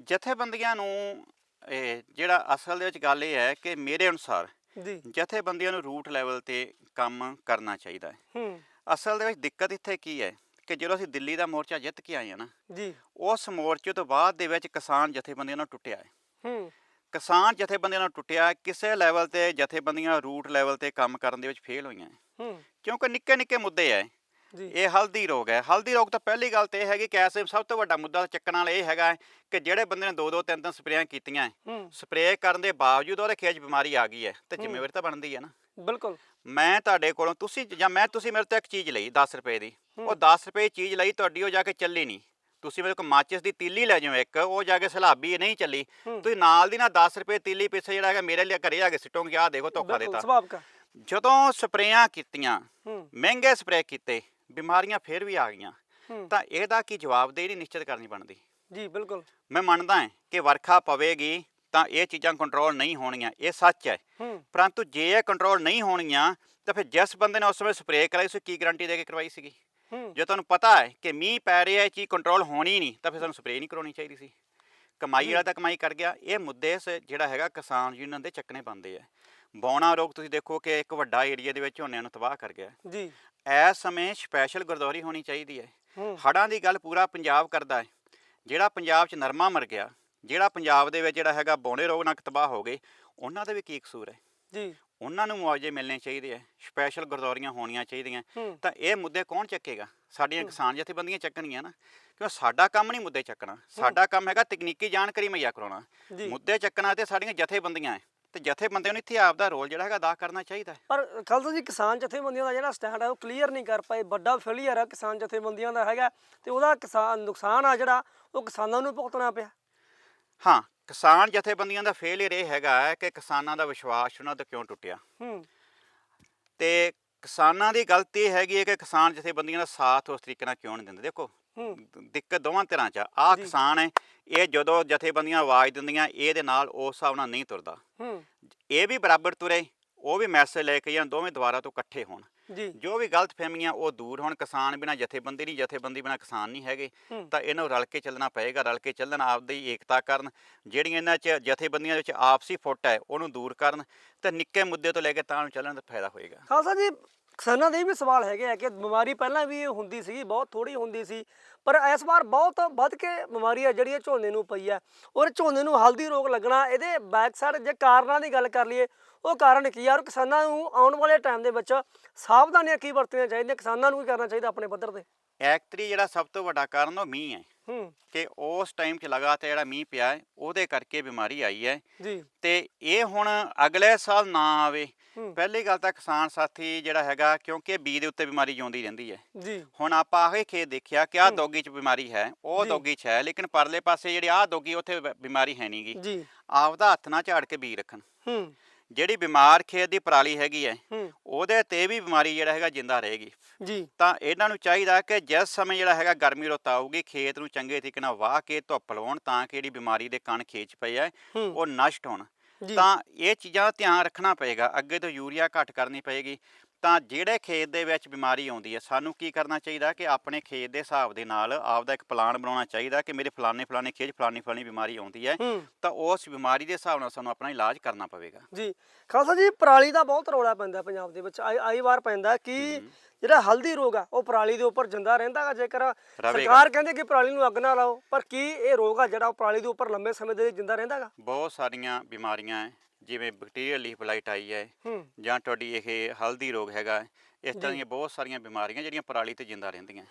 ਜਥੇਬੰਦੀਆਂ ਨੂੰ ਇਹ ਜਿਹੜਾ ਅਸਲ ਦੇ ਵਿੱਚ ਗੱਲ ਇਹ ਹੈ ਕਿ ਮੇਰੇ ਅਨੁਸਾਰ ਜੀ। ਜਥੇਬੰਦੀਆਂ ਨੂੰ ਰੂਟ ਲੈਵਲ ਤੇ ਕੰਮ ਕਰਨਾ ਚਾਹੀਦਾ ਹੈ। ਹੂੰ। ਅਸਲ ਦੇ ਵਿੱਚ ਦਿੱਕਤ ਇੱਥੇ ਕੀ ਹੈ ਕਿ ਜਦੋਂ ਅਸੀਂ ਦਿੱਲੀ ਦਾ ਮੋਰਚਾ ਜਿੱਤ ਕੇ ਆਏ ਆ ਨਾ ਜੀ। ਉਸ ਮੋਰਚੇ ਤੋਂ ਬਾਅਦ ਦੇ ਵਿੱਚ ਕਿਸਾਨ ਜਥੇਬੰਦੀਆਂ ਨਾਲ ਟੁੱਟਿਆ ਹੈ। ਹੂੰ। ਕਿਸਾਨ ਜਥੇਬੰਦੀਆਂ ਨਾਲ ਟੁੱਟਿਆ ਹੈ। ਕਿਸੇ ਲੈਵਲ ਤੇ ਜਥੇਬੰਦੀਆਂ ਰੂਟ ਲੈਵਲ ਤੇ ਕੰਮ ਕਰਨ ਦੇ ਵਿੱਚ ਫੇਲ ਹੋਈਆਂ ਹੈ। ਹੂੰ। ਕਿਉਂਕਿ ਨਿੱਕੇ ਨਿੱਕੇ ਮੁੱਦੇ ਹੈ। ਜੀ ਇਹ ਹਲਦੀ ਰੋਗ ਹੈ। ਹਲਦੀ ਰੋਗ ਤਾਂ ਪਹਿਲੀ ਗੱਲ ਤੇ ਇਹ ਹੈਗੀ ਕਿ ਐਸੇ ਸਭ ਤੋਂ ਵੱਡਾ ਮੁੱਦਾ ਚੱਕਣ ਵਾਲਾ ਇਹ ਹੈਗਾ ਕਿ ਜਿਹੜੇ ਬੰਦੇ ਨੇ ਦੋ ਦੋ ਤਿੰਨ ਤਿੰਨ ਸਪਰੇਆਂ ਕੀਤੀਆਂ ਸਪਰੇਅ ਕਰਨ ਦੇ ਬਾਵਜੂਦ ਉਹਦੇ 'ਚ ਬਿਮਾਰੀ ਆ ਗਈ ਹੈ ਤੇ। ਜ਼ਿੰਮੇਵਾਰੀ ਤਾਂ ਬਣਦੀ ਹੈ ਨਾ। ਬਿਲਕੁਲ। ਮੈਂ ਤੁਹਾਡੇ ਕੋਲੋਂ ਤੁਸੀਂ ਜਾਂ ਮੈਂ ਤੁਸੀਂ ਮੇਰੇ ਤੋਂ ਇੱਕ ਚੀਜ਼ ਲਈ 10 ਰੁਪਏ ਦੀ। ਉਹ 10 ਰੁਪਏ ਦੀ ਚੀਜ਼ ਲਈ ਤੁਹਾਡੀ ਉਹ ਜਾ ਕੇ ਚੱਲੀ ਨਹੀਂ। ਤੁਸੀਂ ਮੇਰੇ ਕੋਲ ਮਾਚਿਸ ਦੀ ਤੀਲੀ ਲੈ ਜਾਓ ਇੱਕ ਉਹ ਜਾ ਕੇ ਸਲਾਬੀ ਨਹੀਂ ਚੱਲੀ। ਤੁਸੀਂ ਨਾਲ ਦੀ ਨਾਲ 10 ਰੁਪਏ ਤੀਲੀ ਪਿੱਛੇ ਜਿਹੜਾ ਹੈਗਾ ਮੇਰੇ ਲਈ ਘਰੇ ਆ ਕੇ ਸਿੱਟੋਗੇ ਆਹ ਦੇਖੋ ਧੋਖਾ ਦਿੱਤਾ। ਜਦੋਂ ਸਪਰੇਆਂ ਕੀਤੀਆਂ ਮਹਿੰਗੇ ਸਪਰੇਅ ਕੀਤੇ ਬਿਮਾਰੀਆਂ ਫਿਰ ਵੀ ਆ ਗਈਆਂ। ਹੂੰ। ਤਾਂ ਇਹਦਾ ਕੀ ਜਵਾਬਦੇਹੀ ਨਿਸ਼ਚਿਤ ਕਰਨੀ ਬਣਦੀ। ਜੀ ਬਿਲਕੁਲ। ਮੈਂ ਮੰਨਦਾ ਹਾਂ ਕਿ ਵਰਖਾ ਪਵੇਗੀ ਤਾਂ ਇਹ ਚੀਜ਼ਾਂ ਕੰਟਰੋਲ ਨਹੀਂ ਹੋਣੀਆਂ ਇਹ ਸੱਚ ਹੈ। ਹੂੰ। ਪਰੰਤੂ ਜੇ ਇਹ ਕੰਟਰੋਲ ਨਹੀਂ ਹੋਣਗੀਆਂ ਤਾਂ ਫਿਰ ਜਿਸ ਬੰਦੇ ਨੇ ਉਸ ਸਮੇਂ ਸਪਰੇਅ ਕਰਾਈ ਸੀ ਕੀ ਗਾਰੰਟੀ ਦੇ ਕੇ ਕਰਵਾਈ ਸੀਗੀ? ਹੂੰ। ਜੇ ਤੁਹਾਨੂੰ ਪਤਾ ਹੈ ਕਿ ਮੀਂਹ ਪੈ ਰਿਹਾ ਇਹ ਚੀਜ਼ ਕੰਟਰੋਲ ਹੋਣੀ ਨਹੀਂ ਤਾਂ ਫਿਰ ਸਾਨੂੰ ਸਪਰੇਅ ਨਹੀਂ ਕਰਾਉਣੀ ਚਾਹੀਦੀ ਸੀ। ਕਮਾਈ ਵਾਲਾ ਤਾਂ ਕਮਾਈ ਕਰ ਗਿਆ। ਇਹ ਮੁੱਦੇ ਜਿਹੜਾ ਹੈਗਾ ਕਿਸਾਨ ਯੂਨੀਅਨ ਦੇ ਚੱਕਣੇ ਬੰਦੇ ਆ। ਬੌਣਾ ਰੋਗ ਤੁਸੀਂ ਦੇਖੋ ਕਿ ਇੱਕ ਵੱਡਾ ਏਰੀਆ ਦੇ ਵਿੱਚ ਝੋਨਿਆਂ ਨੂੰ ਤਬਾਹ ਕਰ ਗਿਆ। ਜੀ। ਇਸ ਸਮੇਂ ਸਪੈਸ਼ਲ ਗੁਰਦੌਰੀ ਹੋਣੀ ਚਾਹੀਦੀ ਹੈ। ਹੂੰ। ਹੜ੍ਹਾਂ ਦੀ ਗੱਲ ਪੂਰਾ ਪੰਜਾਬ ਕਰਦਾ ਹੈ। ਜਿਹੜਾ ਪੰਜਾਬ 'ਚ ਨਰਮਾ ਮਰ ਗਿਆ ਜਿਹੜਾ ਪੰਜਾਬ ਦੇ ਵਿੱਚ ਜਿਹੜਾ ਹੈਗਾ ਬੌਣੇ ਰੋਗ ਨਾਲ ਤਬਾਹ ਹੋ ਗਏ ਉਹਨਾਂ ਦਾ ਵੀ ਕੀ ਕਸੂਰ ਹੈ? ਜੀ। ਉਹਨਾਂ ਨੂੰ ਮੁਆਵਜ਼ੇ ਮਿਲਣੇ ਚਾਹੀਦੇ ਆ ਸਪੈਸ਼ਲ ਗੁਰਦੌਰੀਆਂ ਹੋਣੀਆਂ ਚਾਹੀਦੀਆਂ। ਹੂੰ। ਤਾਂ ਇਹ ਮੁੱਦੇ ਕੌਣ ਚੱਕੇਗਾ? ਸਾਡੀਆਂ ਹੂੰ। ਕਿਸਾਨ ਜਥੇਬੰਦੀਆਂ ਚੱਕਣਗੀਆਂ ਨਾ। ਕਿਉਂ ਸਾਡਾ ਕੰਮ ਨਹੀਂ ਮੁੱਦੇ ਚੱਕਣਾ। ਸਾਡਾ ਕੰਮ ਹੈਗਾ ਤਕਨੀਕੀ ਜਾਣਕਾਰੀ ਮੁਹੱਈਆ ਕਰਾਉਣਾ। ਮੁੱਦੇ ਚੱਕਣਾ ਤੇ ਸਾਡੀਆਂ ਜਥੇਬੰਦੀਆਂ ਹੈ। ਤੇ ਜਥੇਬੰਦੀਆਂ ਨੂੰ ਇੱਥੇ ਆਪਦਾ ਰੋਲ ਜਿਹੜਾ ਹੈਗਾ ਅਦਾ ਕਰਨਾ ਚਾਹੀਦਾ ਹੈ। ਪਰ ਖਾਲਸਾ ਜੀ ਕਿਸਾਨ ਜਥੇਬੰਦੀਆਂ ਦਾ ਜਿਹੜਾ ਸਟੈਂਡ ਹੈ ਉਹ ਕਲੀਅਰ ਨਹੀਂ ਕਰ ਪਾਏ। ਵੱਡਾ ਫੇਲੀਅਰ ਹੈ ਕਿਸਾਨ ਜਥੇਬੰਦੀਆਂ ਦਾ ਹੈਗਾ ਤੇ ਉਹਦਾ ਕਿਸਾਨ ਨੁਕਸਾਨ ਆ ਜਿਹੜਾ ਉਹ ਕਿਸਾਨਾਂ ਨੂੰ ਭੁਗਤਣਾ ਪਿਆ। ਹਾਂ ਕਿਸਾਨ ਜਥੇਬੰਦੀਆਂ ਦਾ ਫੇਲਿਅਰ ਇਹ ਹੈਗਾ ਹੈ ਕਿ ਕਿਸਾਨਾਂ ਦਾ ਵਿਸ਼ਵਾਸ ਉਹਨਾਂ ਤੇ ਕਿਉਂ ਟੁੱਟਿਆ? ਹੂੰ। ਤੇ ਕਿਸਾਨਾਂ ਦੀ ਗਲਤੀ ਹੈਗੀ ਹੈ ਕਿ ਕਿਸਾਨ ਜਥੇਬੰਦੀਆਂ ਦਾ ਸਾਥ ਉਸ ਤਰੀਕੇ ਨਾਲ ਕਿਉਂ ਨਹੀਂ ਦਿੰਦੇ? ਦੇਖੋ ਦਿੱਕਤ ਦੋਵਾਂ ਤਰ੍ਹਾਂ ਚ ਆ। ਜੀ। ਕਿਸਾਨ ਹੈ ਇਹ ਜਦੋਂ ਜਥੇਬੰਦੀਆਂ ਆਵਾਜ਼ ਦਿੰਦੀਆਂ ਇਹਦੇ ਨਾਲ ਉਸ ਹਿਸਾਬ ਨਾਲ ਨਹੀਂ ਤੁਰਦਾ। ਇਹ ਵੀ ਬਰਾਬਰ ਤੁਰੇ ਉਹ ਵੀ ਮੈਸੇਜ ਲੈ ਕੇ ਜਾਣ ਦੋਵੇਂ ਦੁਆਰਾ ਤੋਂ ਇਕੱਠੇ ਹੋਣ। ਜੀ। ਜੋ ਵੀ ਗਲਤ ਫਹਿਮੀਆਂ ਉਹ ਦੂਰ ਹੋਣ ਕਿਸਾਨ ਬਿਨਾ ਜਥੇਬੰਦੀ ਨਹੀਂ ਜਥੇਬੰਦੀ ਬਿਨਾ ਕਿਸਾਨ ਨਹੀਂ ਹੈਗੇ। ਤਾਂ ਇਹਨਾਂ ਨੂੰ ਰਲ ਕੇ ਚੱਲਣਾ ਪਏਗਾ ਰਲ ਕੇ ਚੱਲਣ ਆਪਦੀ ਏਕਤਾ ਕਰਨ। ਜਿਹੜੀਆਂ ਇਹਨਾਂ 'ਚ ਜਥੇਬੰਦੀਆਂ ਦੇ ਵਿੱਚ ਆਪਸੀ ਫੁੱਟ ਹੈ ਉਹਨੂੰ ਦੂਰ ਕਰਨ ਤੇ ਨਿੱਕੇ ਮੁੱਦੇ ਤੋਂ ਲੈ ਕੇ ਤਾਂ ਨੂੰ ਚੱਲਣ ਦਾ ਫਾਇਦਾ ਹੋਏਗਾ। ਖਾਲਸਾ ਜੀ ਕਿਸਾਨਾਂ ਦੇ ਵੀ ਸਵਾਲ ਹੈਗੇ ਆ ਕਿ ਬਿਮਾਰੀ ਪਹਿਲਾਂ ਵੀ ਹੁੰਦੀ ਸੀ ਬਹੁਤ ਥੋੜੀ ਹੁੰਦੀ ਸੀ, ਪਰ ਇਸ ਵਾਰ ਬਹੁਤ ਵੱਧ ਕੇ ਬਿਮਾਰੀ ਆ ਜਿਹੜੀ ਝੋਨੇ ਨੂੰ ਪਈ ਹੈ ਔਰ ਝੋਨੇ ਨੂੰ ਹਲਦੀ ਰੋਗ ਲੱਗਣਾ, ਇਹਦੇ ਬੈਕ ਸਾਈਡ ਜੇ ਕਾਰਨਾਂ ਦੀ ਗੱਲ ਕਰ ਲਈਏ, ਉਹ ਕਾਰਨ ਕੀ ਆ, ਔਰ ਕਿਸਾਨਾਂ ਨੂੰ ਆਉਣ ਵਾਲੇ ਟਾਈਮ ਦੇ ਵਿੱਚ ਸਾਵਧਾਨੀਆਂ ਕੀ ਵਰਤਣੀਆਂ ਚਾਹੀਦੀਆਂ, ਕਿਸਾਨਾਂ ਨੂੰ ਕੀ ਕਰਨਾ ਚਾਹੀਦਾ ਆਪਣੇ ਪੱਧਰ ਤੇ? ਐਕਟਰੀ ਜਿਹੜਾ ਸਭ ਤੋਂ ਵੱਡਾ ਕਾਰਨ ਉਹ ਮੀਂਹ ਹੈ। ਹੂੰ। ਕਿ ਉਸ ਟਾਈਮ 'ਚ ਲਗਾਤਾਰ ਜਿਹੜਾ ਮੀਂਹ ਪਿਆ ਹੈ ਉਹਦੇ ਕਰਕੇ ਬਿਮਾਰੀ ਆਈ ਹੈ। ਜੀ। ਤੇ ਇਹ ਹੁਣ ਅਗਲੇ ਸਾਲ ਨਾ ਆਵੇ ਪਹਿਲੀ ਗੱਲ ਤਾਂ ਕਿਸਾਨ ਸਾਥੀ ਜਿਹੜਾ ਹੈਗਾ ਕਿਉਂਕਿ ਬੀ ਦੇ ਉੱਤੇ ਬਿਮਾਰੀ ਜਿਉਂਦੀ ਰਹਿੰਦੀ ਹੈ। ਜੀ। ਹੁਣ ਆਪਾਂ ਆਹੇ ਖੇਤ ਦੇਖਿਆ ਕਿ ਆਹ। ਦੋਗੀ 'ਚ ਬਿਮਾਰੀ ਹੈ ਉਹ। ਦੋਗੀ 'ਚ ਹੈ ਲੇਕਿਨ ਪਰਲੇ ਪਾਸੇ ਜਿਹੜੀ ਆਹ ਦੋਗੀ ਉੱਥੇ ਬਿਮਾਰੀ ਹੈ ਨਹੀਂਗੀ ਜੀ। ਆਪਦਾ ਹੱਥ ਨਾਲ ਝਾੜ ਕੇ ਬੀ ਰੱਖਣ। ਹੂੰ। ਜਿਹੜੀ ਬਿਮਾਰ ਖੇਤ ਦੀ ਪਰਾਲੀ ਹੈਗੀ ਹੈ। ਉਹਦੇ ਤੇ ਵੀ ਬਿਮਾਰੀ ਜਿਹੜਾ ਹੈਗਾ ਜਿੰਦਾ ਰਹੇਗੀ। ਜੀ। ਤਾਂ ਇਹਨਾਂ ਨੂੰ ਚਾਹੀਦਾ ਕਿ ਜਿਸ ਸਮੇਂ ਜਿਹੜਾ ਹੈਗਾ ਗਰਮੀ ਰੁੱਤ ਆਊਗੀ ਖੇਤ ਨੂੰ ਚੰਗੇ ਤਰੀਕੇ ਨਾਲ ਵਾਹ ਕੇ ਧੁੱਪ ਲਵਾਉਣ ਤਾਂ ਕਿ ਜਿਹੜੀ ਬਿਮਾਰੀ ਦੇ ਕਣ ਖੇਚ ਪਏ ਆ ਉਹ ਨਸ਼ਟ ਹੋਣ। ਤਾਂ ਇਹ ਚੀਜ਼ਾਂ ਦਾ ਧਿਆਨ ਰੱਖਣਾ ਪਏਗਾ। ਅੱਗੇ ਤੋਂ ਯੂਰੀਆ ਘੱਟ ਕਰਨੀ ਪਏਗੀ। ਤਾਂ ਜਿਹੜੇ ਖੇਤ ਦੇ ਵਿੱਚ ਬਿਮਾਰੀ ਆਉਂਦੀ ਹੈ ਸਾਨੂੰ ਕੀ ਕਰਨਾ ਚਾਹੀਦਾ ਕਿ ਆਪਣੇ ਖੇਤ ਦੇ ਹਿਸਾਬ ਦੇ ਨਾਲ ਆਪਦਾ ਇੱਕ ਪਲਾਨ ਬਣਾਉਣਾ ਚਾਹੀਦਾ ਕਿ ਮੇਰੇ ਫਲਾਣੇ ਫਲਾਣੇ ਖੇਤ 'ਚ ਫਲਾਣੀ ਫਲਾਣੀ ਬਿਮਾਰੀ ਆਉਂਦੀ ਹੈ ਹੂੰ। ਤਾਂ ਉਸ ਬਿਮਾਰੀ ਦੇ ਹਿਸਾਬ ਨਾਲ ਸਾਨੂੰ ਆਪਣਾ ਇਲਾਜ ਕਰਨਾ ਪਵੇਗਾ। ਜੀ ਖਾਲਸਾ ਜੀ ਪਰਾਲੀ ਦਾ ਬਹੁਤ ਰੌਲਾ ਪੈਂਦਾ ਪੰਜਾਬ ਦੇ ਵਿੱਚ ਆਈ ਵਾਰ ਪੈਂਦਾ ਕਿ ਜਿਹੜਾ ਹਲਦੀ ਰੋਗ ਆ ਉਹ ਪਰਾਲੀ ਦੇ ਉੱਪਰ ਜਿੰਦਾ ਰਹਿੰਦਾ ਗਾ ਜੇਕਰ ਸਰਕਾਰ ਕਹਿੰਦੇ ਕਿ ਪਰਾਲੀ ਨੂੰ ਅੱਗ ਨਾ ਲਾਓ ਪਰ ਕੀ ਇਹ ਰੋਗ ਆ ਜਿਹੜਾ ਉਹ ਪਰਾਲੀ ਦੇ ਉੱਪਰ ਲੰਬੇ ਸਮੇਂ ਦੇ ਲਈ ਜਿੰਦਾ ਰਹਿੰਦਾ ਗਾ ਬਹੁਤ ਸਾਰੀਆਂ ਬਿਮਾਰੀਆਂ ਹੈ। ਜਿਵੇਂ ਬੈਕਟੀਰੀਅਲ ਲੀਫ ਬਲਾਈਟ ਆਈ ਹੈ ਜਾਂ ਤੁਹਾਡੀ ਇਹ ਹਲਦੀ ਰੋਗ ਹੈਗਾ। ਇਸ ਤਰ੍ਹਾਂ ਦੀਆਂ ਬਹੁਤ ਸਾਰੀਆਂ ਬਿਮਾਰੀਆਂ ਜਿਹੜੀਆਂ ਪਰਾਲੀ ਤੇ ਜਿੰਦਾ ਰਹਿੰਦੀਆਂ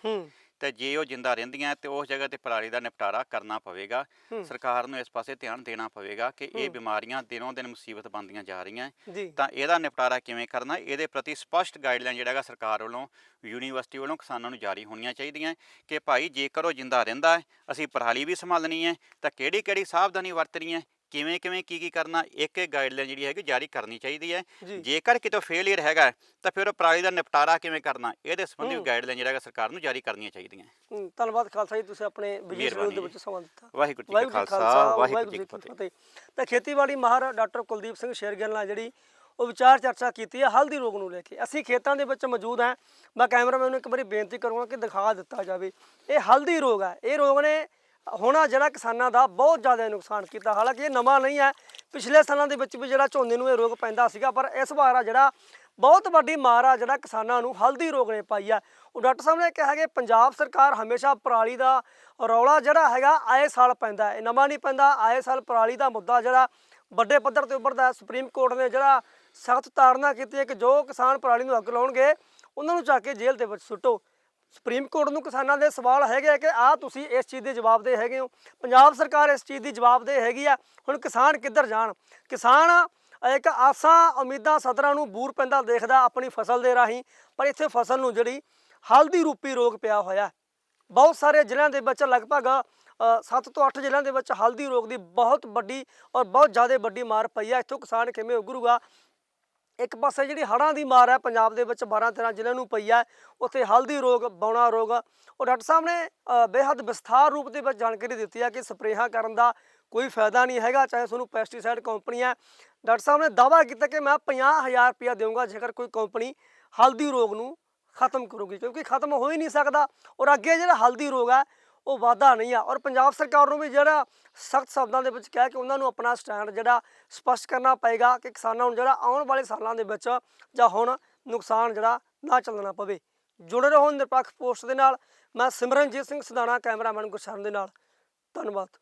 ਤੇ ਜੇ ਉਹ ਜਿੰਦਾ ਰਹਿੰਦੀਆਂ ਤੇ ਉਸ ਜਗ੍ਹਾ ਤੇ ਪਰਾਲੀ ਦਾ ਨਿਪਟਾਰਾ ਕਰਨਾ ਪਵੇਗਾ। ਸਰਕਾਰ ਨੂੰ ਇਸ ਪਾਸੇ ਧਿਆਨ ਦੇਣਾ ਪਵੇਗਾ ਕਿ ਇਹ। ਬਿਮਾਰੀਆਂ ਦਿਨੋਂ ਦਿਨ ਮੁਸੀਬਤ ਬਣਦੀਆਂ ਜਾ ਰਹੀਆਂ ਤਾਂ ਇਹਦਾ ਨਿਪਟਾਰਾ ਕਿਵੇਂ ਕਰਨਾ ਇਹਦੇ ਪ੍ਰਤੀ ਸਪਸ਼ਟ ਗਾਈਡਲਾਈਨ ਜਿਹੜਾ ਹੈਗਾ ਸਰਕਾਰ ਵੱਲੋਂ ਯੂਨੀਵਰਸਿਟੀ ਵੱਲੋਂ ਕਿਸਾਨਾਂ ਨੂੰ ਜਾਰੀ ਹੋਣੀਆਂ ਚਾਹੀਦੀਆਂ ਕਿ ਭਾਈ ਜੇਕਰ ਉਹ ਜਿੰਦਾ ਰਹਿੰਦਾ ਹੈ ਅਸੀਂ ਪਰਾਲੀ ਵੀ ਸੰਭਾਲਣੀ ਹੈ ਤਾਂ ਕਿਹੜੀ ਕਿਹੜੀ ਸਾਵਧਾਨੀ ਵਰਤਣੀ ਹੈ ਕਿਵੇਂ ਕਿਵੇਂ ਕੀ ਕੀ ਕਰਨਾ ਇੱਕ ਇੱਕ ਗਾਈਡਲਾਈਨ ਜਿਹੜੀ ਹੈਗੀ ਜਾਰੀ ਕਰਨੀ ਚਾਹੀਦੀ ਹੈ। ਜੇਕਰ ਕਿਤੋਂ ਫੇਲਿਅਰ ਹੈਗਾ ਤਾਂ ਫਿਰ ਉਹ ਪਰਾਲੀ ਦਾ ਨਿਪਟਾਰਾ ਕਿਵੇਂ ਕਰਨਾ ਇਹਦੇ ਸੰਬੰਧੀ। ਗਾਈਡਲਾਈਨ ਜਿਹੜਾ ਹੈਗਾ ਸਰਕਾਰ ਨੂੰ ਜਾਰੀ ਕਰਨੀਆਂ ਚਾਹੀਦੀਆਂ। ਧੰਨਵਾਦ ਖਾਲਸਾ ਜੀ ਤੁਸੀਂ ਆਪਣੇ ਬਿਜਲੀ ਸ਼ਡਿਊਲ ਦੇ ਵਿੱਚ ਸਮਾਂ ਦਿੱਤਾ। ਵਾਹਿਗੁਰੂ ਜੀ ਕਾ ਖਾਲਸਾ ਵਾਹਿਗੁਰੂ ਜੀ ਕੀ ਫਤਿਹ। ਤਾਂ ਖੇਤੀਬਾੜੀ ਮਾਹਰ ਡਾਕਟਰ ਕੁਲਦੀਪ ਸਿੰਘ ਸ਼ੇਰਗਿੱਲ ਨਾਲ ਜਿਹੜੀ ਉਹ ਵਿਚਾਰ ਚਰਚਾ ਕੀਤੀ ਹੈ ਹਲਦੀ ਰੋਗ ਨੂੰ ਲੈ ਕੇ। ਅਸੀਂ ਖੇਤਾਂ ਦੇ ਵਿੱਚ ਮੌਜੂਦ ਹਾਂ। ਮੈਂ ਕੈਮਰਾਮੈਨ ਨੂੰ ਇੱਕ ਵਾਰੀ ਬੇਨਤੀ ਕਰੂੰਗਾ ਕਿ ਦਿਖਾ ਦਿੱਤਾ ਜਾਵੇ। ਇਹ ਹਲਦੀ ਰੋਗ ਹੈ। ਇਹ ਰੋਗ ਨੇ ਹੋਣਾ ਜਿਹੜਾ ਕਿਸਾਨਾਂ ਦਾ ਬਹੁਤ ਜ਼ਿਆਦਾ ਨੁਕਸਾਨ ਕੀਤਾ, ਹਾਲਾਂਕਿ ਇਹ ਨਵਾਂ ਨਹੀਂ ਹੈ, ਪਿਛਲੇ ਸਾਲਾਂ ਦੇ ਵਿੱਚ ਵੀ ਜਿਹੜਾ ਝੋਨੇ ਨੂੰ ਇਹ ਰੋਗ ਪੈਂਦਾ ਸੀਗਾ, ਪਰ ਇਸ ਵਾਰ ਆ ਜਿਹੜਾ ਬਹੁਤ ਵੱਡੀ ਮਾਰ ਆ ਜਿਹੜਾ ਕਿਸਾਨਾਂ ਨੂੰ ਹਲਦੀ ਰੋਗ ਨੇ ਪਾਈ ਆ। ਉਹ ਡਾਕਟਰ ਸਾਹਿਬ ਨੇ ਕਿਹਾ ਕਿ ਪੰਜਾਬ ਸਰਕਾਰ ਹਮੇਸ਼ਾ ਪਰਾਲੀ ਦਾ ਰੌਲਾ ਜਿਹੜਾ ਹੈਗਾ, ਆਏ ਸਾਲ ਪੈਂਦਾ ਇਹ ਨਵਾਂ ਨਹੀਂ ਪੈਂਦਾ, ਆਏ ਸਾਲ ਪਰਾਲੀ ਦਾ ਮੁੱਦਾ ਜਿਹੜਾ ਵੱਡੇ ਪੱਧਰ ਤੇ ਉੱਭਰਦਾ ਸੁਪਰੀਮ ਕੋਰਟ ਨੇ ਜਿਹੜਾ ਸਖਤ ਤਾੜਨਾ ਕੀਤੀ ਹੈ ਕਿ ਜੋ ਕਿਸਾਨ ਪਰਾਲੀ ਨੂੰ ਅੱਗ ਲਾਉਣਗੇ, ਉਹਨਾਂ ਨੂੰ ਚੱਕ ਕੇ ਜੇਲ੍ਹ ਦੇ ਵਿੱਚ ਸੁੱਟੋ। ਸੁਪਰੀਮ ਕੋਰਟ ਨੂੰ ਕਿਸਾਨਾਂ ਦੇ ਸਵਾਲ ਹੈਗੇ ਆ ਕਿ ਆ ਤੁਸੀਂ ਇਸ ਚੀਜ਼ ਦੇ ਜਵਾਬਦੇ ਹੈਗੇ ਹੋ। ਪੰਜਾਬ ਸਰਕਾਰ ਇਸ ਚੀਜ਼ ਦੀ ਜਵਾਬਦੇ ਹੈਗੀ ਆ। ਹੁਣ ਕਿਸਾਨ ਕਿੱਧਰ ਜਾਣ? ਕਿਸਾਨ ਇੱਕ ਆਸਾਂ ਉਮੀਦਾਂ ਸਦਰਾਂ ਨੂੰ ਬੂਰ ਪੈਂਦਾ ਦੇਖਦਾ ਆਪਣੀ ਫਸਲ ਦੇ ਰਾਹੀਂ, ਪਰ ਇੱਥੇ ਫਸਲ ਨੂੰ ਜਿਹੜੀ ਹਲਦੀ ਰੂਪੀ ਰੋਗ ਪਿਆ ਹੋਇਆ। ਬਹੁਤ ਸਾਰੇ ਜ਼ਿਲ੍ਹਿਆਂ ਦੇ ਵਿੱਚ ਲਗਭਗ 7 ਤੋਂ 8 ਜ਼ਿਲ੍ਹਿਆਂ ਦੇ ਵਿੱਚ ਹਲਦੀ ਰੋਗ ਦੀ ਬਹੁਤ ਵੱਡੀ ਔਰ ਬਹੁਤ ਜ਼ਿਆਦਾ ਵੱਡੀ ਮਾਰ ਪਈ ਹੈ ਇੱਥੋਂ ਕਿਸਾਨ ਕਿਵੇਂ ਉਗਰੂਗਾ? ਇੱਕ ਪਾਸੇ ਜਿਹੜੀ ਹੜ੍ਹਾਂ ਦੀ ਮਾਰ ਹੈ, ਪੰਜਾਬ ਦੇ ਵਿੱਚ 12 13 ਜ਼ਿਲ੍ਹਿਆਂ ਨੂੰ ਪਈ ਹੈ, ਉੱਥੇ ਹਲਦੀ ਰੋਗ, ਬੌਣਾ ਰੋਗ। ਉਹ ਡਾਕਟਰ ਸਾਹਿਬ ਨੇ ਬੇਹੱਦ ਵਿਸਥਾਰ ਰੂਪ ਦੇ ਵਿੱਚ ਜਾਣਕਾਰੀ ਦਿੱਤੀ ਹੈ ਕਿ ਸਪਰੇਹਾਂ ਕਰਨ ਦਾ ਕੋਈ ਫਾਇਦਾ ਨਹੀਂ ਹੈਗਾ, ਚਾਹੇ ਤੁਹਾਨੂੰ ਪੈਸਟੀਸਾਈਡ ਕੰਪਨੀ ਹੈ। ਡਾਕਟਰ ਸਾਹਿਬ ਨੇ ਦਾਅਵਾ ਕੀਤਾ ਕਿ ਮੈਂ 50000 ਰੁਪਇਆ ਦੇਵਾਂਗਾ ਜੇਕਰ ਕੋਈ ਕੰਪਨੀ ਹਲਦੀ ਰੋਗ ਨੂੰ ਖਤਮ ਕਰੂਗੀ, ਕਿਉਂਕਿ ਖਤਮ ਹੋ ਹੀ ਨਹੀਂ ਸਕਦਾ। ਔਰ ਅੱਗੇ ਜਿਹੜਾ ਹਲਦੀ ਰੋਗ ਹੈ ਉਹ ਵਾਧਾ ਨਹੀਂ ਆ। ਔਰ ਪੰਜਾਬ ਸਰਕਾਰ ਨੂੰ ਵੀ ਜਿਹੜਾ ਸਖਤ ਸ਼ਬਦਾਂ ਦੇ ਵਿੱਚ ਕਹਿ ਕੇ ਉਹਨਾਂ ਨੂੰ ਆਪਣਾ ਸਟੈਂਡ ਜਿਹੜਾ ਸਪਸ਼ਟ ਕਰਨਾ ਪਏਗਾ ਕਿ ਕਿਸਾਨਾਂ ਨੂੰ ਜਿਹੜਾ ਆਉਣ ਵਾਲੇ ਸਾਲਾਂ ਦੇ ਵਿੱਚ ਜਾਂ ਹੁਣ ਨੁਕਸਾਨ ਜਿਹੜਾ ਨਾ ਚੱਲਣਾ ਪਵੇ। ਜੁੜੇ ਰਹੋ ਨਿਰਪੱਖ ਪੋਸਟ ਦੇ ਨਾਲ। ਮੈਂ ਸਿਮਰਨਜੀਤ ਸਿੰਘ ਸਦਾਣਾ, ਕੈਮਰਾਮੈਨ ਗੁਰਸ਼ਰਨ ਦੇ ਨਾਲ। ਧੰਨਵਾਦ।